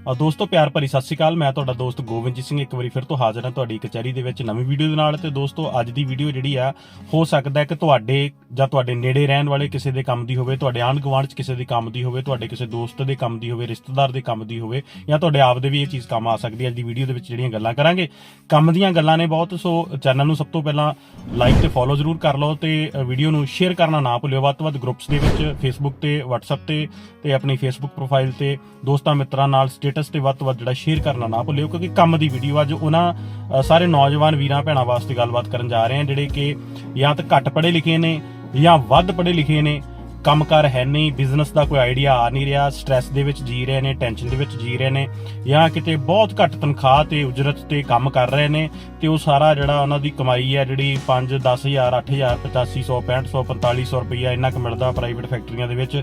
ਅ, ਦੋਸਤੋ ਪਿਆਰ ਭਰੀ ਸਤਿ ਸ਼੍ਰੀ ਅਕਾਲ। ਮੈਂ ਤੁਹਾਡਾ ਦੋਸਤ ਗੋਬਿੰਦਜੀਤ ਸਿੰਘ। ਇੱਕ ਵਾਰੀ ਫਿਰ ਤੋਂ ਹਾਜ਼ਰ ਹਾਂ ਤੁਹਾਡੀ ਕਚਹਿਰੀ ਦੇ ਵਿੱਚ ਨਵੀਂ ਵੀਡੀਓ ਦੇ ਨਾਲ। ਤੇ ਦੋਸਤੋ ਅੱਜ ਦੀ ਵੀਡੀਓ ਜਿਹੜੀ ਆ ਹੋ ਸਕਦਾ ਹੈ ਕਿ ਤੁਹਾਡੇ ਜਾਂ ਤੁਹਾਡੇ ਨੇੜੇ ਰਹਿਣ ਵਾਲੇ ਕਿਸੇ ਦੇ ਕੰਮ ਦੀ ਹੋਵੇ ਤੁਹਾਡੇ ਆਂਢ ਗੁਆਂਢ 'ਚ ਕਿਸੇ ਦੇ ਕੰਮ ਦੀ ਹੋਵੇ ਤੁਹਾਡੇ ਕਿਸੇ ਦੋਸਤ ਦੇ ਕੰਮ ਦੀ ਹੋਵੇ ਰਿਸ਼ਤੇਦਾਰ ਦੇ ਕੰਮ ਦੀ ਹੋਵੇ ਜਾਂ ਤੁਹਾਡੇ ਆਪ ਦੇ ਵੀ ਇਹ ਚੀਜ਼ ਕੰਮ ਆ ਸਕਦੀ ਹੈ। ਅੱਜ ਦੀ ਵੀਡੀਓ ਦੇ ਵਿੱਚ ਜਿਹੜੀਆਂ ਗੱਲਾਂ ਕਰਾਂਗੇ ਕੰਮ ਦੀਆਂ ਗੱਲਾਂ ਨੇ ਬਹੁਤ। ਸੋ ਚੈਨਲ ਨੂੰ ਸਭ ਤੋਂ ਪਹਿਲਾਂ ਲਾਈਕ ਤੇ ਫੋਲੋ ਜ਼ਰੂਰ ਕਰ ਲਓ ਤੇ ਵੀਡੀਓ ਨੂੰ ਸ਼ੇਅਰ ਕਰਨਾ ਨਾ ਭੁੱਲਿਓ। ਵੱਧ ਤੋਂ ਵੱਧ ਗਰੁੱਪਸ ਦੇ ਵਿੱਚ ਫੇਸਬੁੱਕ ਤੇ WhatsApp ਤੇ ਤੇ ਆਪਣੀ ਫੇਸਬੁੱਕ ਪ੍ਰੋਫਾਈਲ ਤੇ ਦੋਸਤਾਂ ਮਿੱਤਰਾਂ ਨਾਲ ਸਟੇਟਸ ਤੇ ਵੱਧ ਤੋਂ ਵੱਧ ਜਿਹੜਾ ਸ਼ੇਅਰ ਕਰਨਾ ਨਾ ਭੁੱਲਿਓ, ਕਿਉਂਕਿ ਕੰਮ ਦੀ ਵੀਡੀਓ ਅੱਜ ਉਹਨਾਂ ਸਾਰੇ ਨੌਜਵਾਨ ਵੀਰਾਂ ਭੈਣਾਂ ਵਾਸਤੇ ਗੱਲਬਾਤ ਕਰਨ ਜਾ ਰਹੇ ਹਾਂ ਜਿਹੜੇ ਕਿ ਜਾਂ ਤਾਂ ਘੱਟ ਪੜ੍ਹੇ ਲਿਖੇ ਨੇ ਜਾਂ ਵੱਧ ਪੜ੍ਹੇ ਲਿਖੇ ਨੇ, ਕੰਮਕਾਰ ਹੈ ਨਹੀਂ ਬਿਜ਼ਨਸ ਦਾ ਕੋਈ ਆਈਡੀਆ ਆ ਨਹੀਂ ਰਿਹਾ ਸਟ੍ਰੈਸ ਦੇ ਵਿੱਚ ਜੀ ਰਹੇ ਨੇ ਟੈਨਸ਼ਨ ਦੇ ਵਿੱਚ ਜੀ ਰਹੇ ਨੇ, ਜਾਂ ਕਿਤੇ ਬਹੁਤ ਘੱਟ ਤਨਖਾਹ ਤੇ ਉਜਰਤ ਤੇ ਕੰਮ ਕਰ ਰਹੇ ਨੇ ਤੇ ਉਹ ਸਾਰਾ ਜਿਹੜਾ ਉਹਨਾਂ ਦੀ ਕਮਾਈ ਹੈ, ਜਿਹੜੀ 5 10000 8000 8500 6500 4500 ਰੁਪਈਆ ਇੰਨਾ ਕੁ ਮਿਲਦਾ ਪ੍ਰਾਈਵੇਟ ਫੈਕਟਰੀਆਂ ਦੇ ਵਿੱਚ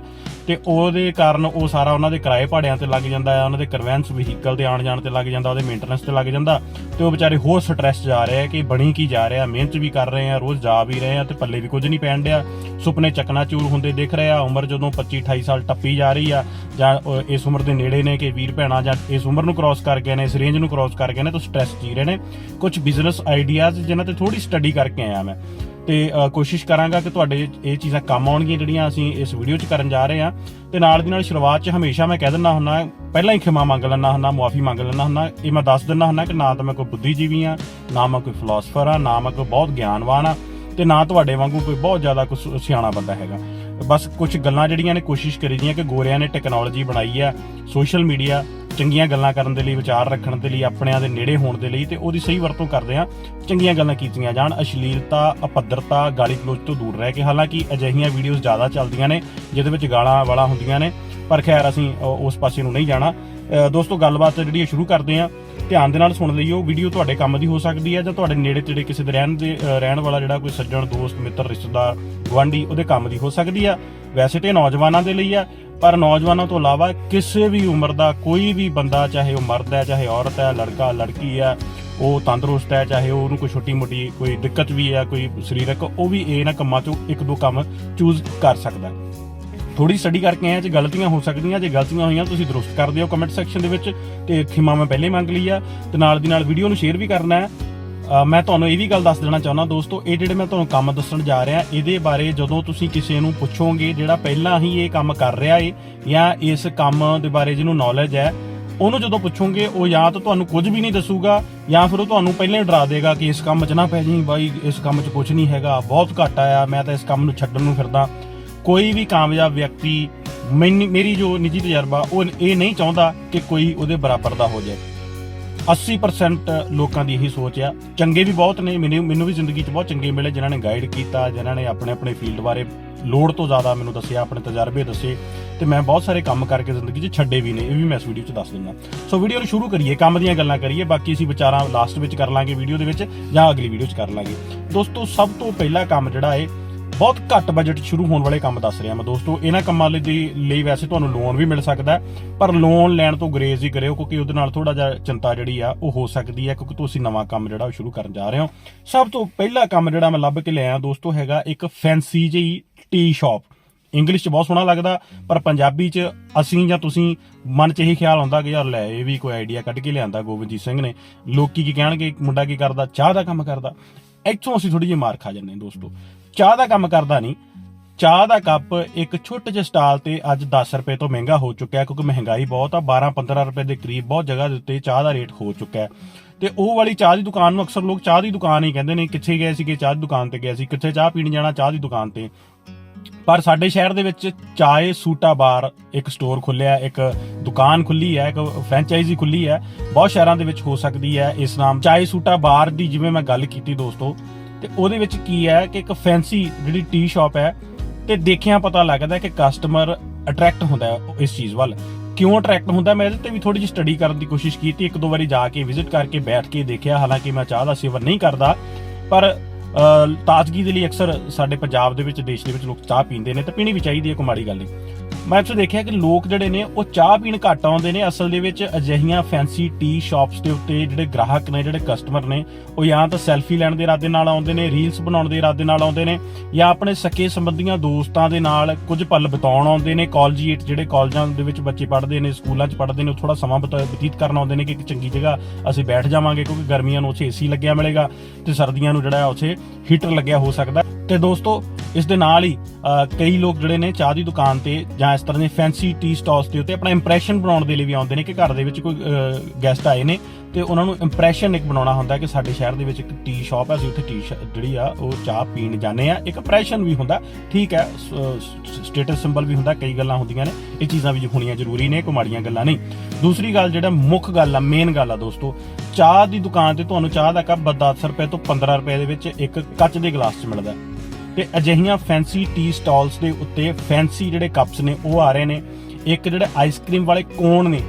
ਤੇ ਉਹਦੇ ਕਾਰਨ ਉਹ ਸਾਰਾ ਉਹਨਾਂ ਦੇ ਕਿਰਾਏ ਭਾੜਿਆਂ ਤੇ ਲੱਗ ਜਾਂਦਾ ਹੈ, ਉਹਨਾਂ ਦੇ ਕਨਵੈਂਸ ਵਹੀਕਲ ਦੇ ਆਣ ਜਾਣ ਤੇ ਲੱਗ ਜਾਂਦਾ, ਉਹਦੇ ਮੇਨਟੇਨੈਂਸ ਤੇ ਲੱਗ ਜਾਂਦਾ ਤੇ ਉਹ ਵਿਚਾਰੇ ਹੋਰ ਸਟ੍ਰੈਸ ਜਾ ਰਹੇ ਆ ਕਿ ਬਣੀ ਕੀ ਜਾ ਰਿਹਾ, ਮਿਹਨਤ ਵੀ ਕਰ ਰਹੇ ਆ, ਰੋਜ਼ ਜਾ ਵੀ ਰਹੇ ਆ ਤੇ ਪੱਲੇ ਵੀ ਕੁਝ ਨਹੀਂ ਪੈਣ ਡਿਆ। ਸੁਪਨੇ ਚੱਕਣਾ ਚੂਰ ਹੁੰਦੇ ਦਿਖ ਰਹੇ ਆ, ਉਮਰ ਜਦੋਂ 25 28 ਸਾਲ ਟੱਪੀ ਜਾ ਰਹੀ ਆ ਜਾਂ ਇਸ ਉਮਰ ਦੇ ਨੇੜੇ ਨੇ ਕਿ ਵੀਰ ਭੈਣਾਂ ਜਾਂ ਇਸ ਉਮਰ ਨੂੰ ਕ੍ਰਾਸ ਕਰ ਗਏ ਨੇ, ਇਸ ਰੇਂਜ ਨੂੰ ਕ੍ਰਾਸ ਕਰ ਗਏ ਨੇ ਤਾਂ ਸਟ੍ਰੈਸ ਜੀ ਰਹੇ ਨੇ। ਕੁਝ ਬਿਜ਼ਨਸ ਆਈਡੀਆਜ਼ ਜਿਨ੍ਹਾਂ ਤੇ ਥੋੜੀ ਸਟੱਡੀ ਕਰਕੇ ਆਇਆ ਮੈਂ। ਤੇ ਕੋਸ਼ਿਸ਼ ਕਰਾਂਗਾ ਕਿ ਤੁਹਾਡੇ ਇਹ ਚੀਜ਼ਾਂ ਕੰਮ ਆਉਣਗੀਆਂ ਜਿਹੜੀਆਂ ਅਸੀਂ ਇਸ ਵੀਡੀਓ 'ਚ ਕਰਨ ਜਾ ਰਹੇ ਹਾਂ। ਤੇ ਨਾਲ ਦੀ ਨਾਲ ਸ਼ੁਰੂਆਤ 'ਚ ਹਮੇਸ਼ਾ ਮੈਂ ਕਹਿ ਦਿੰਦਾ ਹੁੰਨਾ ਪਹਿਲਾਂ ਹੀ ਖਿਮਾ ਮੰਗ ਲੈਣਾ ਹੁੰਨਾ ਮੁਆਫੀ ਮੰਗ ਲੈਣਾ ਹੁੰਨਾ ਇਹ ਮੈਂ ਦੱਸ ਦਿੰਦਾ ਹੁੰਨਾ ਕਿ ਨਾ ਤਾਂ ਮੈਂ ਕੋਈ ਬੁੱਧੀਜੀਵੀ ਆ ਨਾ ਮੈਂ ਕੋਈ ਫਿਲਾਸਫਰ ਆ ਨਾ ਮੈਂ ਕੋਈ ਬਹੁਤ ਗਿਆਨਵਾਨ ਆ ਤੇ ਨਾ ਤੁਹਾਡੇ ਵਾਂਗੂ ਕੋਈ ਬਹੁਤ ਜ਼ਿਆਦਾ ਕੁਝ ਸਿਆਣਾ ਬੰਦਾ ਹੈਗਾ। ਬਸ ਕੁਝ ਗੱਲਾਂ ਜਿਹੜੀਆਂ ਨੇ ਕੋਸ਼ਿਸ਼ ਕਰੀ ਦੀਆਂ ਕਿ ਗੋਰਿਆਂ ਨੇ ਟੈਕਨੋਲੋਜੀ ਬਣਾਈ ਆ ਸੋਸ਼ਲ ਮੀਡੀਆ ਚੰਗੀਆਂ ਗੱਲਾਂ ਕਰਨ ਦੇ ਲਈ, ਵਿਚਾਰ ਰੱਖਣ ਦੇ ਲਈ, ਆਪਣਿਆਂ ਦੇ ਨੇੜੇ ਹੋਣ ਦੇ ਲਈ ਤੇ ਉਹਦੀ ਸਹੀ ਵਰਤੋਂ ਕਰਦੇ ਆ ਚੰਗੀਆਂ ਗੱਲਾਂ ਕੀਤੀਆਂ ਜਾਣ, ਅਸ਼ਲੀਲਤਾ ਅਪੱਧਰਤਾ ਗਾਲੀ ਗਲੋਚ ਤੋਂ ਦੂਰ ਰਹਿ ਕੇ। ਹਾਲਾਂਕਿ ਅਜਿਹੀਆਂ ਵੀਡੀਓਜ਼ ਜ਼ਿਆਦਾ ਚੱਲਦੀਆਂ ਨੇ, ਜਿਹਦੇ ਵਿੱਚ ਗਾਲਾਂ ਵਾਲਾ ਹੁੰਦੀਆਂ ਨੇ, ਪਰ ਖੈਰ ਅਸੀਂ ਉਸ ਪਾਸੇ ਨੂੰ ਨਹੀਂ ਜਾਣਾ। ਦੋਸਤੋ, ਗੱਲਬਾਤ ਜਿਹੜੀ ਇਹ ਸ਼ੁਰੂ ਕਰਦੇ ਆ ਧਿਆਨ ਦੇ ਨਾਲ ਸੁਣ ਲਈਓ। ਵੀਡੀਓ ਤੁਹਾਡੇ ਕੰਮ ਦੀ ਹੋ ਸਕਦੀ ਹੈ ਜਾਂ ਤੁਹਾਡੇ ਨੇੜੇ ਤੇੜੇ ਕਿਸੇ ਦੇ ਰਹਿਣ ਦੇ ਰਹਿਣ ਵਾਲਾ ਜਿਹੜਾ ਕੋਈ ਸੱਜਣ, ਦੋਸਤ, ਮਿੱਤਰ, ਰਿਸ਼ਤੇਦਾਰ, ਗੁਆਂਢੀ, ਉਹਦੇ ਕੰਮ ਦੀ ਹੋ ਸਕਦੀ ਆ। ਵੈਸੇ ਤੇ ਇਹ ਨੌਜਵਾਨਾਂ ਦੇ ਲਈ ਆ, ਪਰ ਨੌਜਵਾਨਾਂ ਤੋਂ ਇਲਾਵਾ ਕਿਸੇ ਵੀ ਉਮਰ ਦਾ ਕੋਈ ਵੀ ਬੰਦਾ, ਚਾਹੇ ਉਹ ਮਰਦ ਹੈ, ਚਾਹੇ ਔਰਤ ਹੈ, ਲੜਕਾ, ਲੜਕੀ ਹੈ, ਉਹ ਤੰਦਰੁਸਤ ਹੈ, ਚਾਹੇ ਉਹਨੂੰ ਕੋਈ ਛੋਟੀ ਮੋਟੀ ਕੋਈ ਦਿੱਕਤ ਵੀ ਹੈ, ਕੋਈ ਸਰੀਰਕ, ਉਹ ਵੀ ਇਹ ਨਾ ਕੰਮਾਂ ਚੋਂ ਇੱਕ ਦੋ ਕੰਮ ਚੂਜ਼ ਕਰ ਸਕਦਾ ਥੋੜੀ ਸਟੱਡੀ ਕਰਕੇ ਆਏ ਜੇ ਗਲਤੀਆਂ ਹੋ ਸਕਦੀਆਂ, ਜੇ ਗਲਤੀਆਂ ਹੋਈਆਂ, ਤੁਸੀਂ ਦਰੁਸਤ ਕਰ ਦਿਓ ਕਮੈਂਟ ਸੈਕਸ਼ਨ ਦੇ ਵਿੱਚ, ਤੇ ਖਿਮਾ ਮੈਂ ਪਹਿਲੇ ਮੰਗ ਲਈ ਆ, ਤੇ ਨਾਲ ਦੀ ਨਾਲ ਵੀਡੀਓ ਨੂੰ ਸ਼ੇਅਰ ਵੀ ਕਰਨਾ ਹੈ। ਮੈਂ ਤੁਹਾਨੂੰ ਇਹ ਵੀ ਗੱਲ ਦੱਸ ਦੇਣਾ ਚਾਹੁੰਦਾ, ਦੋਸਤੋ, ਇਹ ਜਿਹੜੇ ਮੈਂ ਤੁਹਾਨੂੰ ਕੰਮ ਦੱਸਣ ਜਾ ਰਿਹਾ, ਇਹਦੇ ਬਾਰੇ ਜਦੋਂ ਤੁਸੀਂ ਕਿਸੇ ਨੂੰ ਪੁੱਛੋਗੇ, ਜਿਹੜਾ ਪਹਿਲਾਂ ਹੀ ਇਹ ਕੰਮ ਕਰ ਰਿਹਾ ਏ, ਜਾਂ ਇਸ ਕੰਮ ਦੇ ਬਾਰੇ ਜਿਹਨੂੰ ਨੌਲੇਜ ਹੈ, ਉਹਨੂੰ ਜਦੋਂ ਪੁੱਛੋਗੇ, ਉਹ ਜਾਂ ਤਾਂ ਤੁਹਾਨੂੰ ਕੁਝ ਵੀ ਨਹੀਂ ਦੱਸੂਗਾ, ਜਾਂ ਫਿਰ ਉਹ ਤੁਹਾਨੂੰ ਪਹਿਲਾਂ ਹੀ ਡਰਾ ਦੇਗਾ ਕਿ ਇਸ ਕੰਮ 'ਚ ਨਾ ਪੈ ਜੀ ਬਾਈ, ਇਸ ਕੰਮ 'ਚ ਕੁਝ ਨਹੀਂ ਹੈਗਾ, ਬਹੁਤ ਘੱਟ ਆਇਆ ਮੈਂ ਤਾਂ ਇਸ ਕੰਮ ਨੂੰ ਛੱਡਣ ਨੂੰ ਫਿਰਦਾ। ਕੋਈ ਵੀ ਕਾਮਯਾਬ ਵਿਅਕਤੀ ਮੈਨ- ਮੇਰੀ ਜੋ ਨਿੱਜੀ ਤਜਰਬਾ, ਉਹ ਇਹ ਨਹੀਂ ਚਾਹੁੰਦਾ ਕਿ ਕੋਈ ਉਹਦੇ ਬਰਾਬਰ ਦਾ ਹੋ ਜਾਏ। 80% ਲੋਕਾਂ ਦੀ ਇਹੀ ਸੋਚ ਆ। ਚੰਗੇ ਵੀ ਬਹੁਤ ਨੇ, ਮੈਨੂੰ ਮੈਨੂੰ ਵੀ ਜ਼ਿੰਦਗੀ 'ਚ ਬਹੁਤ ਚੰਗੇ ਮਿਲੇ, ਜਿਨ੍ਹਾਂ ਨੇ ਗਾਈਡ ਕੀਤਾ, ਜਿਨ੍ਹਾਂ ਨੇ ਆਪਣੇ ਆਪਣੇ ਫੀਲਡ ਬਾਰੇ ਲੋੜ ਤੋਂ ਜ਼ਿਆਦਾ ਮੈਨੂੰ ਦੱਸਿਆ, ਆਪਣੇ ਤਜਰਬੇ ਦੱਸੇ। ਤੇ ਮੈਂ ਬਹੁਤ ਸਾਰੇ ਕੰਮ ਕਰਕੇ ਜ਼ਿੰਦਗੀ 'ਚ ਛੱਡੇ ਵੀ ਨੇ, ਇਹ ਵੀ ਮੈਂ ਇਸ ਵੀਡੀਓ 'ਚ ਦੱਸ ਦਿੰਦਾ। ਸੋ ਵੀਡੀਓ ਨੂੰ ਸ਼ੁਰੂ ਕਰੀਏ, ਕੰਮ ਦੀਆਂ ਗੱਲਾਂ ਕਰੀਏ, ਬਾਕੀ ਅਸੀਂ ਵਿਚਾਰਾਂ ਲਾਸਟ ਵਿੱਚ ਕਰ ਲਾਂਗੇ ਵੀਡੀਓ ਦੇ ਵਿੱਚ, ਜਾਂ ਅਗਲੀ ਵੀਡੀਓ 'ਚ ਕਰ ਲਾਂਗੇ। ਦੋਸਤੋ, ਸਭ ਤੋਂ ਪਹਿਲਾ ਕੰਮ ਜਿਹੜਾ ਹੈ ਬਹੁਤ ਘੱਟ ਬਜਟ ਸ਼ੁਰੂ ਹੋਣ ਵਾਲੇ ਕੰਮ ਦੱਸ ਰਿਹਾ ਮੈਂ ਦੋਸਤੋ। ਇਹਨਾਂ ਕੰਮਾਂ ਲਈ ਦੀ- ਲਈ ਵੈਸੇ ਤੁਹਾਨੂੰ ਲੋਨ ਵੀ ਮਿਲ ਸਕਦਾ ਪਰ ਲੋਨ ਲੈਣ ਤੋਂ ਗਰੇਜ਼ ਹੀ ਕਰਿਓ, ਕਿਉਂਕਿ ਉਹਦੇ ਨਾਲ ਥੋੜਾ ਜਿਹਾ ਚਿੰਤਾ ਜਿਹੜੀ ਆ, ਉਹ ਹੋ ਸਕਦੀ ਹੈ, ਕਿਉਂਕਿ ਤੁਸੀਂ ਨਵਾਂ ਕੰਮ ਜਿਹੜਾ ਉਹ ਸ਼ੁਰੂ ਕਰਨ ਜਾ ਰਹੇ ਹੋ। ਸਭ ਤੋਂ ਪਹਿਲਾ ਕੰਮ ਜਿਹੜਾ ਮੈਂ ਲੱਭ ਕੇ ਲਿਆਇਆ ਦੋਸਤੋ ਹੈਗਾ ਇੱਕ ਫੈਂਸੀ ਜਿਹੀ ਟੀ ਸ਼ਾਪ ਇੰਗਲਿਸ਼ 'ਚ ਬਹੁਤ ਸੋਹਣਾ ਲੱਗਦਾ, ਪਰ ਪੰਜਾਬੀ 'ਚ ਅਸੀਂ ਜਾਂ ਤੁਸੀਂ ਮਨ 'ਚ ਇਹੀ ਖਿਆਲ ਆਉਂਦਾ ਕਿ ਯਾਰ ਲੈ, ਇਹ ਵੀ ਕੋਈ ਆਈਡੀਆ ਕੱਢ ਕੇ ਲਿਆਂਦਾ ਗੋਬਿੰਦਜੀਤ ਸਿੰਘ ਨੇ। ਲੋਕੀ ਕੀ ਕਹਿਣਗੇ, ਮੁੰਡਾ ਕੀ ਕਰਦਾ, ਚਾਹ ਦਾ ਕੰਮ ਕਰਦਾ। ਇੱਥੋਂ ਅਸੀਂ ਥੋੜੀ ਜਿਹੀ ਮਾਰ ਖਾ ਜਾਂਦੇ ਹਾਂ ਦੋਸਤੋ। ਚਾਹ ਦਾ ਕੰਮ ਕਰਦਾ ਨਹੀਂ। ਚਾਹ ਦਾ ਕੱਪ ਇੱਕ ਛੋਟੇ ਜਿਹੇ ਸਟਾਲ ਤੇ ਅੱਜ 10 ਰੁਪਏ ਤੋਂ ਮਹਿੰਗਾ ਹੋ ਚੁੱਕਿਆ ਕਿਉਂਕਿ ਮਹਿੰਗਾਈ ਬਹੁਤ ਆ। 12-15 ਰੁਪਏ ਦੇ ਕਰੀਬ ਬਹੁਤ ਜਗ੍ਹਾ ਦੇ ਉੱਤੇ ਚਾਹ ਦਾ ਰੇਟ ਹੋ ਚੁੱਕਾ ਹੈ। ਤੇ ਉਹ ਵਾਲੀ ਚਾਹ ਦੀ ਦੁਕਾਨ ਨੂੰ ਅਕਸਰ ਲੋਕ ਚਾਹ ਦੀ ਦੁਕਾਨ ਹੀ ਕਹਿੰਦੇ ਨੇ, ਕਿੱਥੇ ਗਏ ਸੀਗੇ ਚਾਹ ਦੀ ਦੁਕਾਨ ਤੇ? ਗਏ ਸੀ। ਕਿੱਥੇ ਚਾਹ ਪੀਣ ਜਾਣਾ? ਚਾਹ ਦੀ ਦੁਕਾਨ ਤੇ। ਪਰ ਸਾਡੇ ਸ਼ਹਿਰ ਦੇ ਵਿੱਚ ਚਾਏ ਸੂਟਾ ਬਾਰ ਇੱਕ ਸਟੋਰ ਖੁੱਲਿਆ ਇੱਕ ਦੁਕਾਨ ਖੁੱਲੀ ਹੈ, ਇੱਕ ਫਰੈਂਚਾਈਜ਼ੀ ਖੁੱਲੀ ਹੈ। ਬਹੁਤ ਸ਼ਹਿਰਾਂ ਦੇ ਵਿੱਚ ਹੋ ਸਕਦੀ ਹੈ ਇਸ ਨਾਮ ਚਾਏ ਸੂਟਾ ਬਾਰ ਦੀ, ਜਿਵੇਂ ਮੈਂ ਗੱਲ ਕੀਤੀ ਦੋਸਤੋ ਤੇ ਉਹਦੇ ਵਿੱਚ ਕੀ ਹੈ ਕਿ ਇੱਕ ਫੈਂਸੀ ਜਿਹੜੀ ਟੀ ਸ਼ਾਪ ਹੈ, ਤੇ ਦੇਖਿਆ ਪਤਾ ਲੱਗਦਾ ਕਿ ਕਸਟਮਰ ਅਟਰੈਕਟ ਹੁੰਦਾ ਇਸ ਚੀਜ਼ ਵੱਲ। ਕਿਉਂ ਅਟਰੈਕਟ ਹੁੰਦਾ? ਮੈਂ ਇਹਦੇ ਤੇ ਵੀ ਥੋੜੀ ਜਿਹੀ ਸਟੱਡੀ ਕਰਨ ਦੀ ਕੋਸ਼ਿਸ਼ ਕੀਤੀ, ਇੱਕ ਦੋ ਵਾਰੀ ਜਾ ਕੇ ਵਿਜ਼ਿਟ ਕਰਕੇ ਬੈਠ ਕੇ ਦੇਖਿਆ। ਹਾਲਾਂਕਿ ਮੈਂ ਚਾਹ ਦਾ ਸੇਵਨ ਨਹੀਂ ਕਰਦਾ, ਪਰ ਤਾਜ਼ਗੀ ਦੇ ਲਈ ਅਕਸਰ ਸਾਡੇ ਪੰਜਾਬ ਦੇ ਵਿੱਚ, ਦੇਸ਼ ਦੇ ਵਿੱਚ ਲੋਕ ਚਾਹ ਪੀਂਦੇ ਨੇ, ਤੇ ਪੀਣੀ ਵੀ ਚਾਹੀਦੀ ਹੈ ਕੋਈ ਮਾੜੀ ਗੱਲ ਨਹੀਂ। ਮੈਂ ਇੱਥੇ ਦੇਖਿਆ ਕਿ ਲੋਕ ਜਿਹੜੇ ਨੇ, ਉਹ ਚਾਹ ਪੀਣ ਘੱਟ ਆਉਂਦੇ ਨੇ ਅਸਲ ਦੇ ਵਿੱਚ ਅਜਿਹੀਆਂ ਫੈਂਸੀ ਟੀ ਸ਼ਾਪਸ ਦੇ ਉੱਤੇ ਜਿਹੜੇ ਗ੍ਰਾਹਕ ਨੇ, ਜਿਹੜੇ ਕਸਟਮਰ ਨੇ, ਉਹ ਜਾਂ ਤਾਂ ਸੈਲਫੀ ਲੈਣ ਦੇ ਇਰਾਦੇ ਨਾਲ ਆਉਂਦੇ ਨੇ ਰੀਲਸ ਬਣਾਉਣ ਦੇ ਇਰਾਦੇ ਨਾਲ ਆਉਂਦੇ ਨੇ, ਜਾਂ ਆਪਣੇ ਸਕੇ ਸੰਬੰਧੀਆਂ ਦੋਸਤਾਂ ਦੇ ਨਾਲ ਕੁਝ ਪਲ ਬਿਤਾਉਣ ਆਉਂਦੇ ਨੇ ਕਾਲਜੀਏਟ ਜਿਹੜੇ ਕਾਲਜਾਂ ਦੇ ਵਿੱਚ ਬੱਚੇ ਪੜ੍ਹਦੇ ਨੇ, ਸਕੂਲਾਂ 'ਚ ਪੜ੍ਹਦੇ ਨੇ, ਉਹ ਥੋੜਾ ਸਮਾਂ ਬਿਤਾ- ਬਤੀਤ ਕਰਨ ਆਉਂਦੇ ਨੇ ਕਿ ਇੱਕ ਚੰਗੀ ਜਗ੍ਹਾ ਅਸੀਂ ਬੈਠ ਜਾਵਾਂਗੇ, ਕਿਉਂਕਿ ਗਰਮੀਆਂ ਨੂੰ ਉੱਥੇ ਏਸੀ ਲੱਗਿਆ ਮਿਲੇਗਾ ਤੇ ਸਰਦੀਆਂ ਨੂੰ ਜਿਹੜਾ ਉੱਥੇ ਹੀਟਰ ਲੱਗਿਆ ਹੋ ਸਕਦਾ ਹੈ। ਤੇ ਦੋਸਤੋ ਇਸ ਦੇ ਨਾਲ ਹੀ ਕਈ ਲੋਕ ਜਿਹੜੇ ਨੇ ਚਾਹ ਦੀ ਦੁਕਾਨ ਤੇ ਜਾਂ ਇਸ ਤਰ੍ਹਾਂ ਦੇ ਫੈਂਸੀ ਟੀ ਸਟਾਲਸ ਦੇ ਉੱਤੇ ਆਪਣਾ ਇੰਪ੍ਰੈਸ਼ਨ ਬਣਾਉਣ ਦੇ ਲਈ ਵੀ ਆਉਂਦੇ ਨੇ ਕਿ ਘਰ ਦੇ ਵਿੱਚ ਕੋਈ ਗੈਸਟ ਆਏ ਨੇ ਤੇ ਉਹਨਾਂ ਨੂੰ ਇੰਪ੍ਰੈਸ਼ਨ ਇੱਕ ਬਣਾਉਣਾ ਹੁੰਦਾ ਕਿ ਸਾਡੇ ਸ਼ਹਿਰ ਦੇ ਵਿੱਚ ਇੱਕ ਟੀ ਸ਼ਾਪ ਹੈ ਅਸੀਂ ਉੱਥੇ ਟੀ ਜਿਹੜੀ ਆ, ਉਹ ਚਾਹ ਪੀਣ ਜਾਂਦੇ ਆ। ਇੱਕ ਇੰਪ੍ਰੈਸ਼ਨ ਵੀ ਹੁੰਦਾ, ਠੀਕ ਹੈ ਸਟੇਟਸ ਸਿੰਬਲ ਵੀ ਹੁੰਦਾ, ਕਈ ਗੱਲਾਂ ਹੁੰਦੀਆਂ ਨੇ, ਇਹ ਚੀਜ਼ਾਂ ਵੀ ਹੋਣੀਆਂ ਜ਼ਰੂਰੀ ਨੇ, ਕੋਈ ਮਾੜੀਆਂ ਗੱਲਾਂ ਨਹੀਂ। ਦੂਸਰੀ ਗੱਲ ਜਿਹੜਾ ਮੁੱਖ ਗੱਲ ਆ ਮੇਨ ਗੱਲ ਆ ਦੋਸਤੋ, ਚਾਹ ਦੀ ਦੁਕਾਨ ਤੇ ਤੁਹਾਨੂੰ ਚਾਹ ਦਾ ਕੱਪ 10 ਰੁਪਏ ਤੋਂ 15 ਰੁਪਏ ਦੇ ਵਿੱਚ ਇੱਕ ਕੱਚ ਦੇ ਗਲਾਸ 'ਚ ਮਿਲਦਾ। ਤੇ ਅਜਿਹੀਆਂ ਫੈਂਸੀ ਟੀ ਸਟਾਲਸ ਦੇ ਉੱਤੇ ਫੈਂਸੀ ਜਿਹੜੇ ਕੱਪਸ ਨੇ, ਉਹ ਆ ਰਹੇ ਨੇ। ਇੱਕ ਜਿਹੜੇ ਆਈਸਕ੍ਰੀਮ ਵਾਲੇ ਕੋਨ ਨੇ,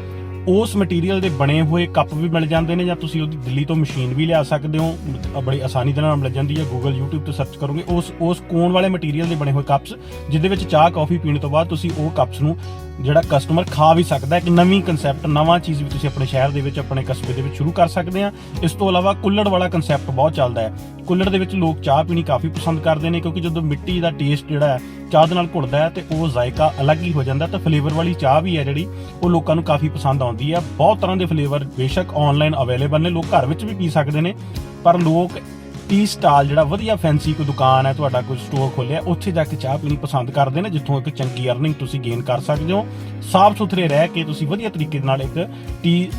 ਉਸ ਮਟੀਰੀਅਲ ਦੇ ਬਣੇ ਹੋਏ ਕੱਪ ਵੀ ਮਿਲ ਜਾਂਦੇ ਨੇ ਜਾਂ ਤੁਸੀਂ ਉਹਦੀ ਦਿੱਲੀ ਤੋਂ ਮਸ਼ੀਨ ਵੀ ਲਿਆ ਸਕਦੇ ਹੋ। ਬੜੀ ਆਸਾਨੀ ਦੇ ਨਾਲ ਮਿਲ ਜਾਂਦੀ ਹੈ। ਗੂਗਲ YouTube ਤੇ ਸਰਚ ਕਰੋਗੇ, ਉਸ ਉਸ ਕੋਨ ਵਾਲੇ ਮਟੀਰੀਅਲ ਦੇ ਬਣੇ ਹੋਏ ਕੱਪਸ ਜਿਹਦੇ ਵਿੱਚ ਚਾਹ ਕਾਫੀ ਪੀਣ ਤੋਂ ਬਾਅਦ ਤੁਸੀਂ ਉਹ ਕੱਪਸ ਨੂੰ ਜਿਹੜਾ ਕਸਟਮਰ ਖਾ ਵੀ ਸਕਦਾ ਹੈ, ਇੱਕ ਨਵੀਂ ਕਨਸੈਪਟ ਨਵਾਂ ਚੀਜ਼ ਵੀ ਤੁਸੀਂ ਆਪਣੇ ਸ਼ਹਿਰ ਦੇ ਵਿੱਚ, ਆਪਣੇ ਕਸਬੇ ਦੇ ਵਿੱਚ ਸ਼ੁਰੂ ਕਰ ਸਕਦੇ ਆ ਇਸ ਤੋਂ ਇਲਾਵਾ ਕੁੱਲੜ ਵਾਲਾ ਕਨਸੈਪਟ ਬਹੁਤ ਚੱਲਦਾ ਹੈ। ਕੁੱਲੜ ਦੇ ਵਿੱਚ ਲੋਕ ਚਾਹ ਪੀਣੀ ਕਾਫੀ ਪਸੰਦ ਕਰਦੇ ਨੇ, ਕਿਉਂਕਿ ਜਦੋਂ ਮਿੱਟੀ ਦਾ ਟੇਸਟ ਜਿਹੜਾ ਹੈ, ਚਾਹ ਦੇ ਨਾਲ ਘੁਲਦਾ ਹੈ ਤੇ ਉਹ ਜ਼ਾਇਕਾ ਅਲੱਗ ਹੀ ਹੋ ਜਾਂਦਾ ਤਾਂ ਫਲੇਵਰ ਵਾਲੀ ਚਾਹ ਵੀ ਹੈ ਜਿਹੜੀ, ਉਹ ਲੋਕਾਂ ਨੂੰ ਕਾਫੀ ਪਸੰਦ ਆਉਂਦੀ ਹੈ। ਬਹੁਤ ਤਰ੍ਹਾਂ ਦੇ ਫਲੇਵਰ ਬੇਸ਼ੱਕ ਆਨਲਾਈਨ ਅਵੇਲੇਬਲ ਨੇ, ਲੋਕ ਘਰ ਵਿੱਚ ਵੀ ਪੀ ਸਕਦੇ ਨੇ, ਪਰ ਲੋਕ ਟੀ ਸਟਾਲ ਜਿਹੜਾ ਵਧੀਆ ਫੈਂਸੀ ਕੋਈ ਦੁਕਾਨ ਹੈ, ਤੁਹਾਡਾ ਕੋਈ ਸਟੋਰ ਖੋਲਿਆ ਉੱਥੇ ਜਾ ਕੇ ਚਾਹ ਪੀਣੀ ਪਸੰਦ ਕਰਦੇ ਨੇ, ਜਿੱਥੋਂ ਇੱਕ ਚੰਗੀ ਅਰਨਿੰਗ ਤੁਸੀਂ ਗੇਨ ਕਰ ਸਕਦੇ ਹੋ। ਸਾਫ਼ ਸੁਥਰੇ ਰਹਿ ਕੇ ਤੁਸੀਂ ਵਧੀਆ ਤਰੀਕੇ ਦੇ ਨਾਲ ਇੱਕ ਟੀ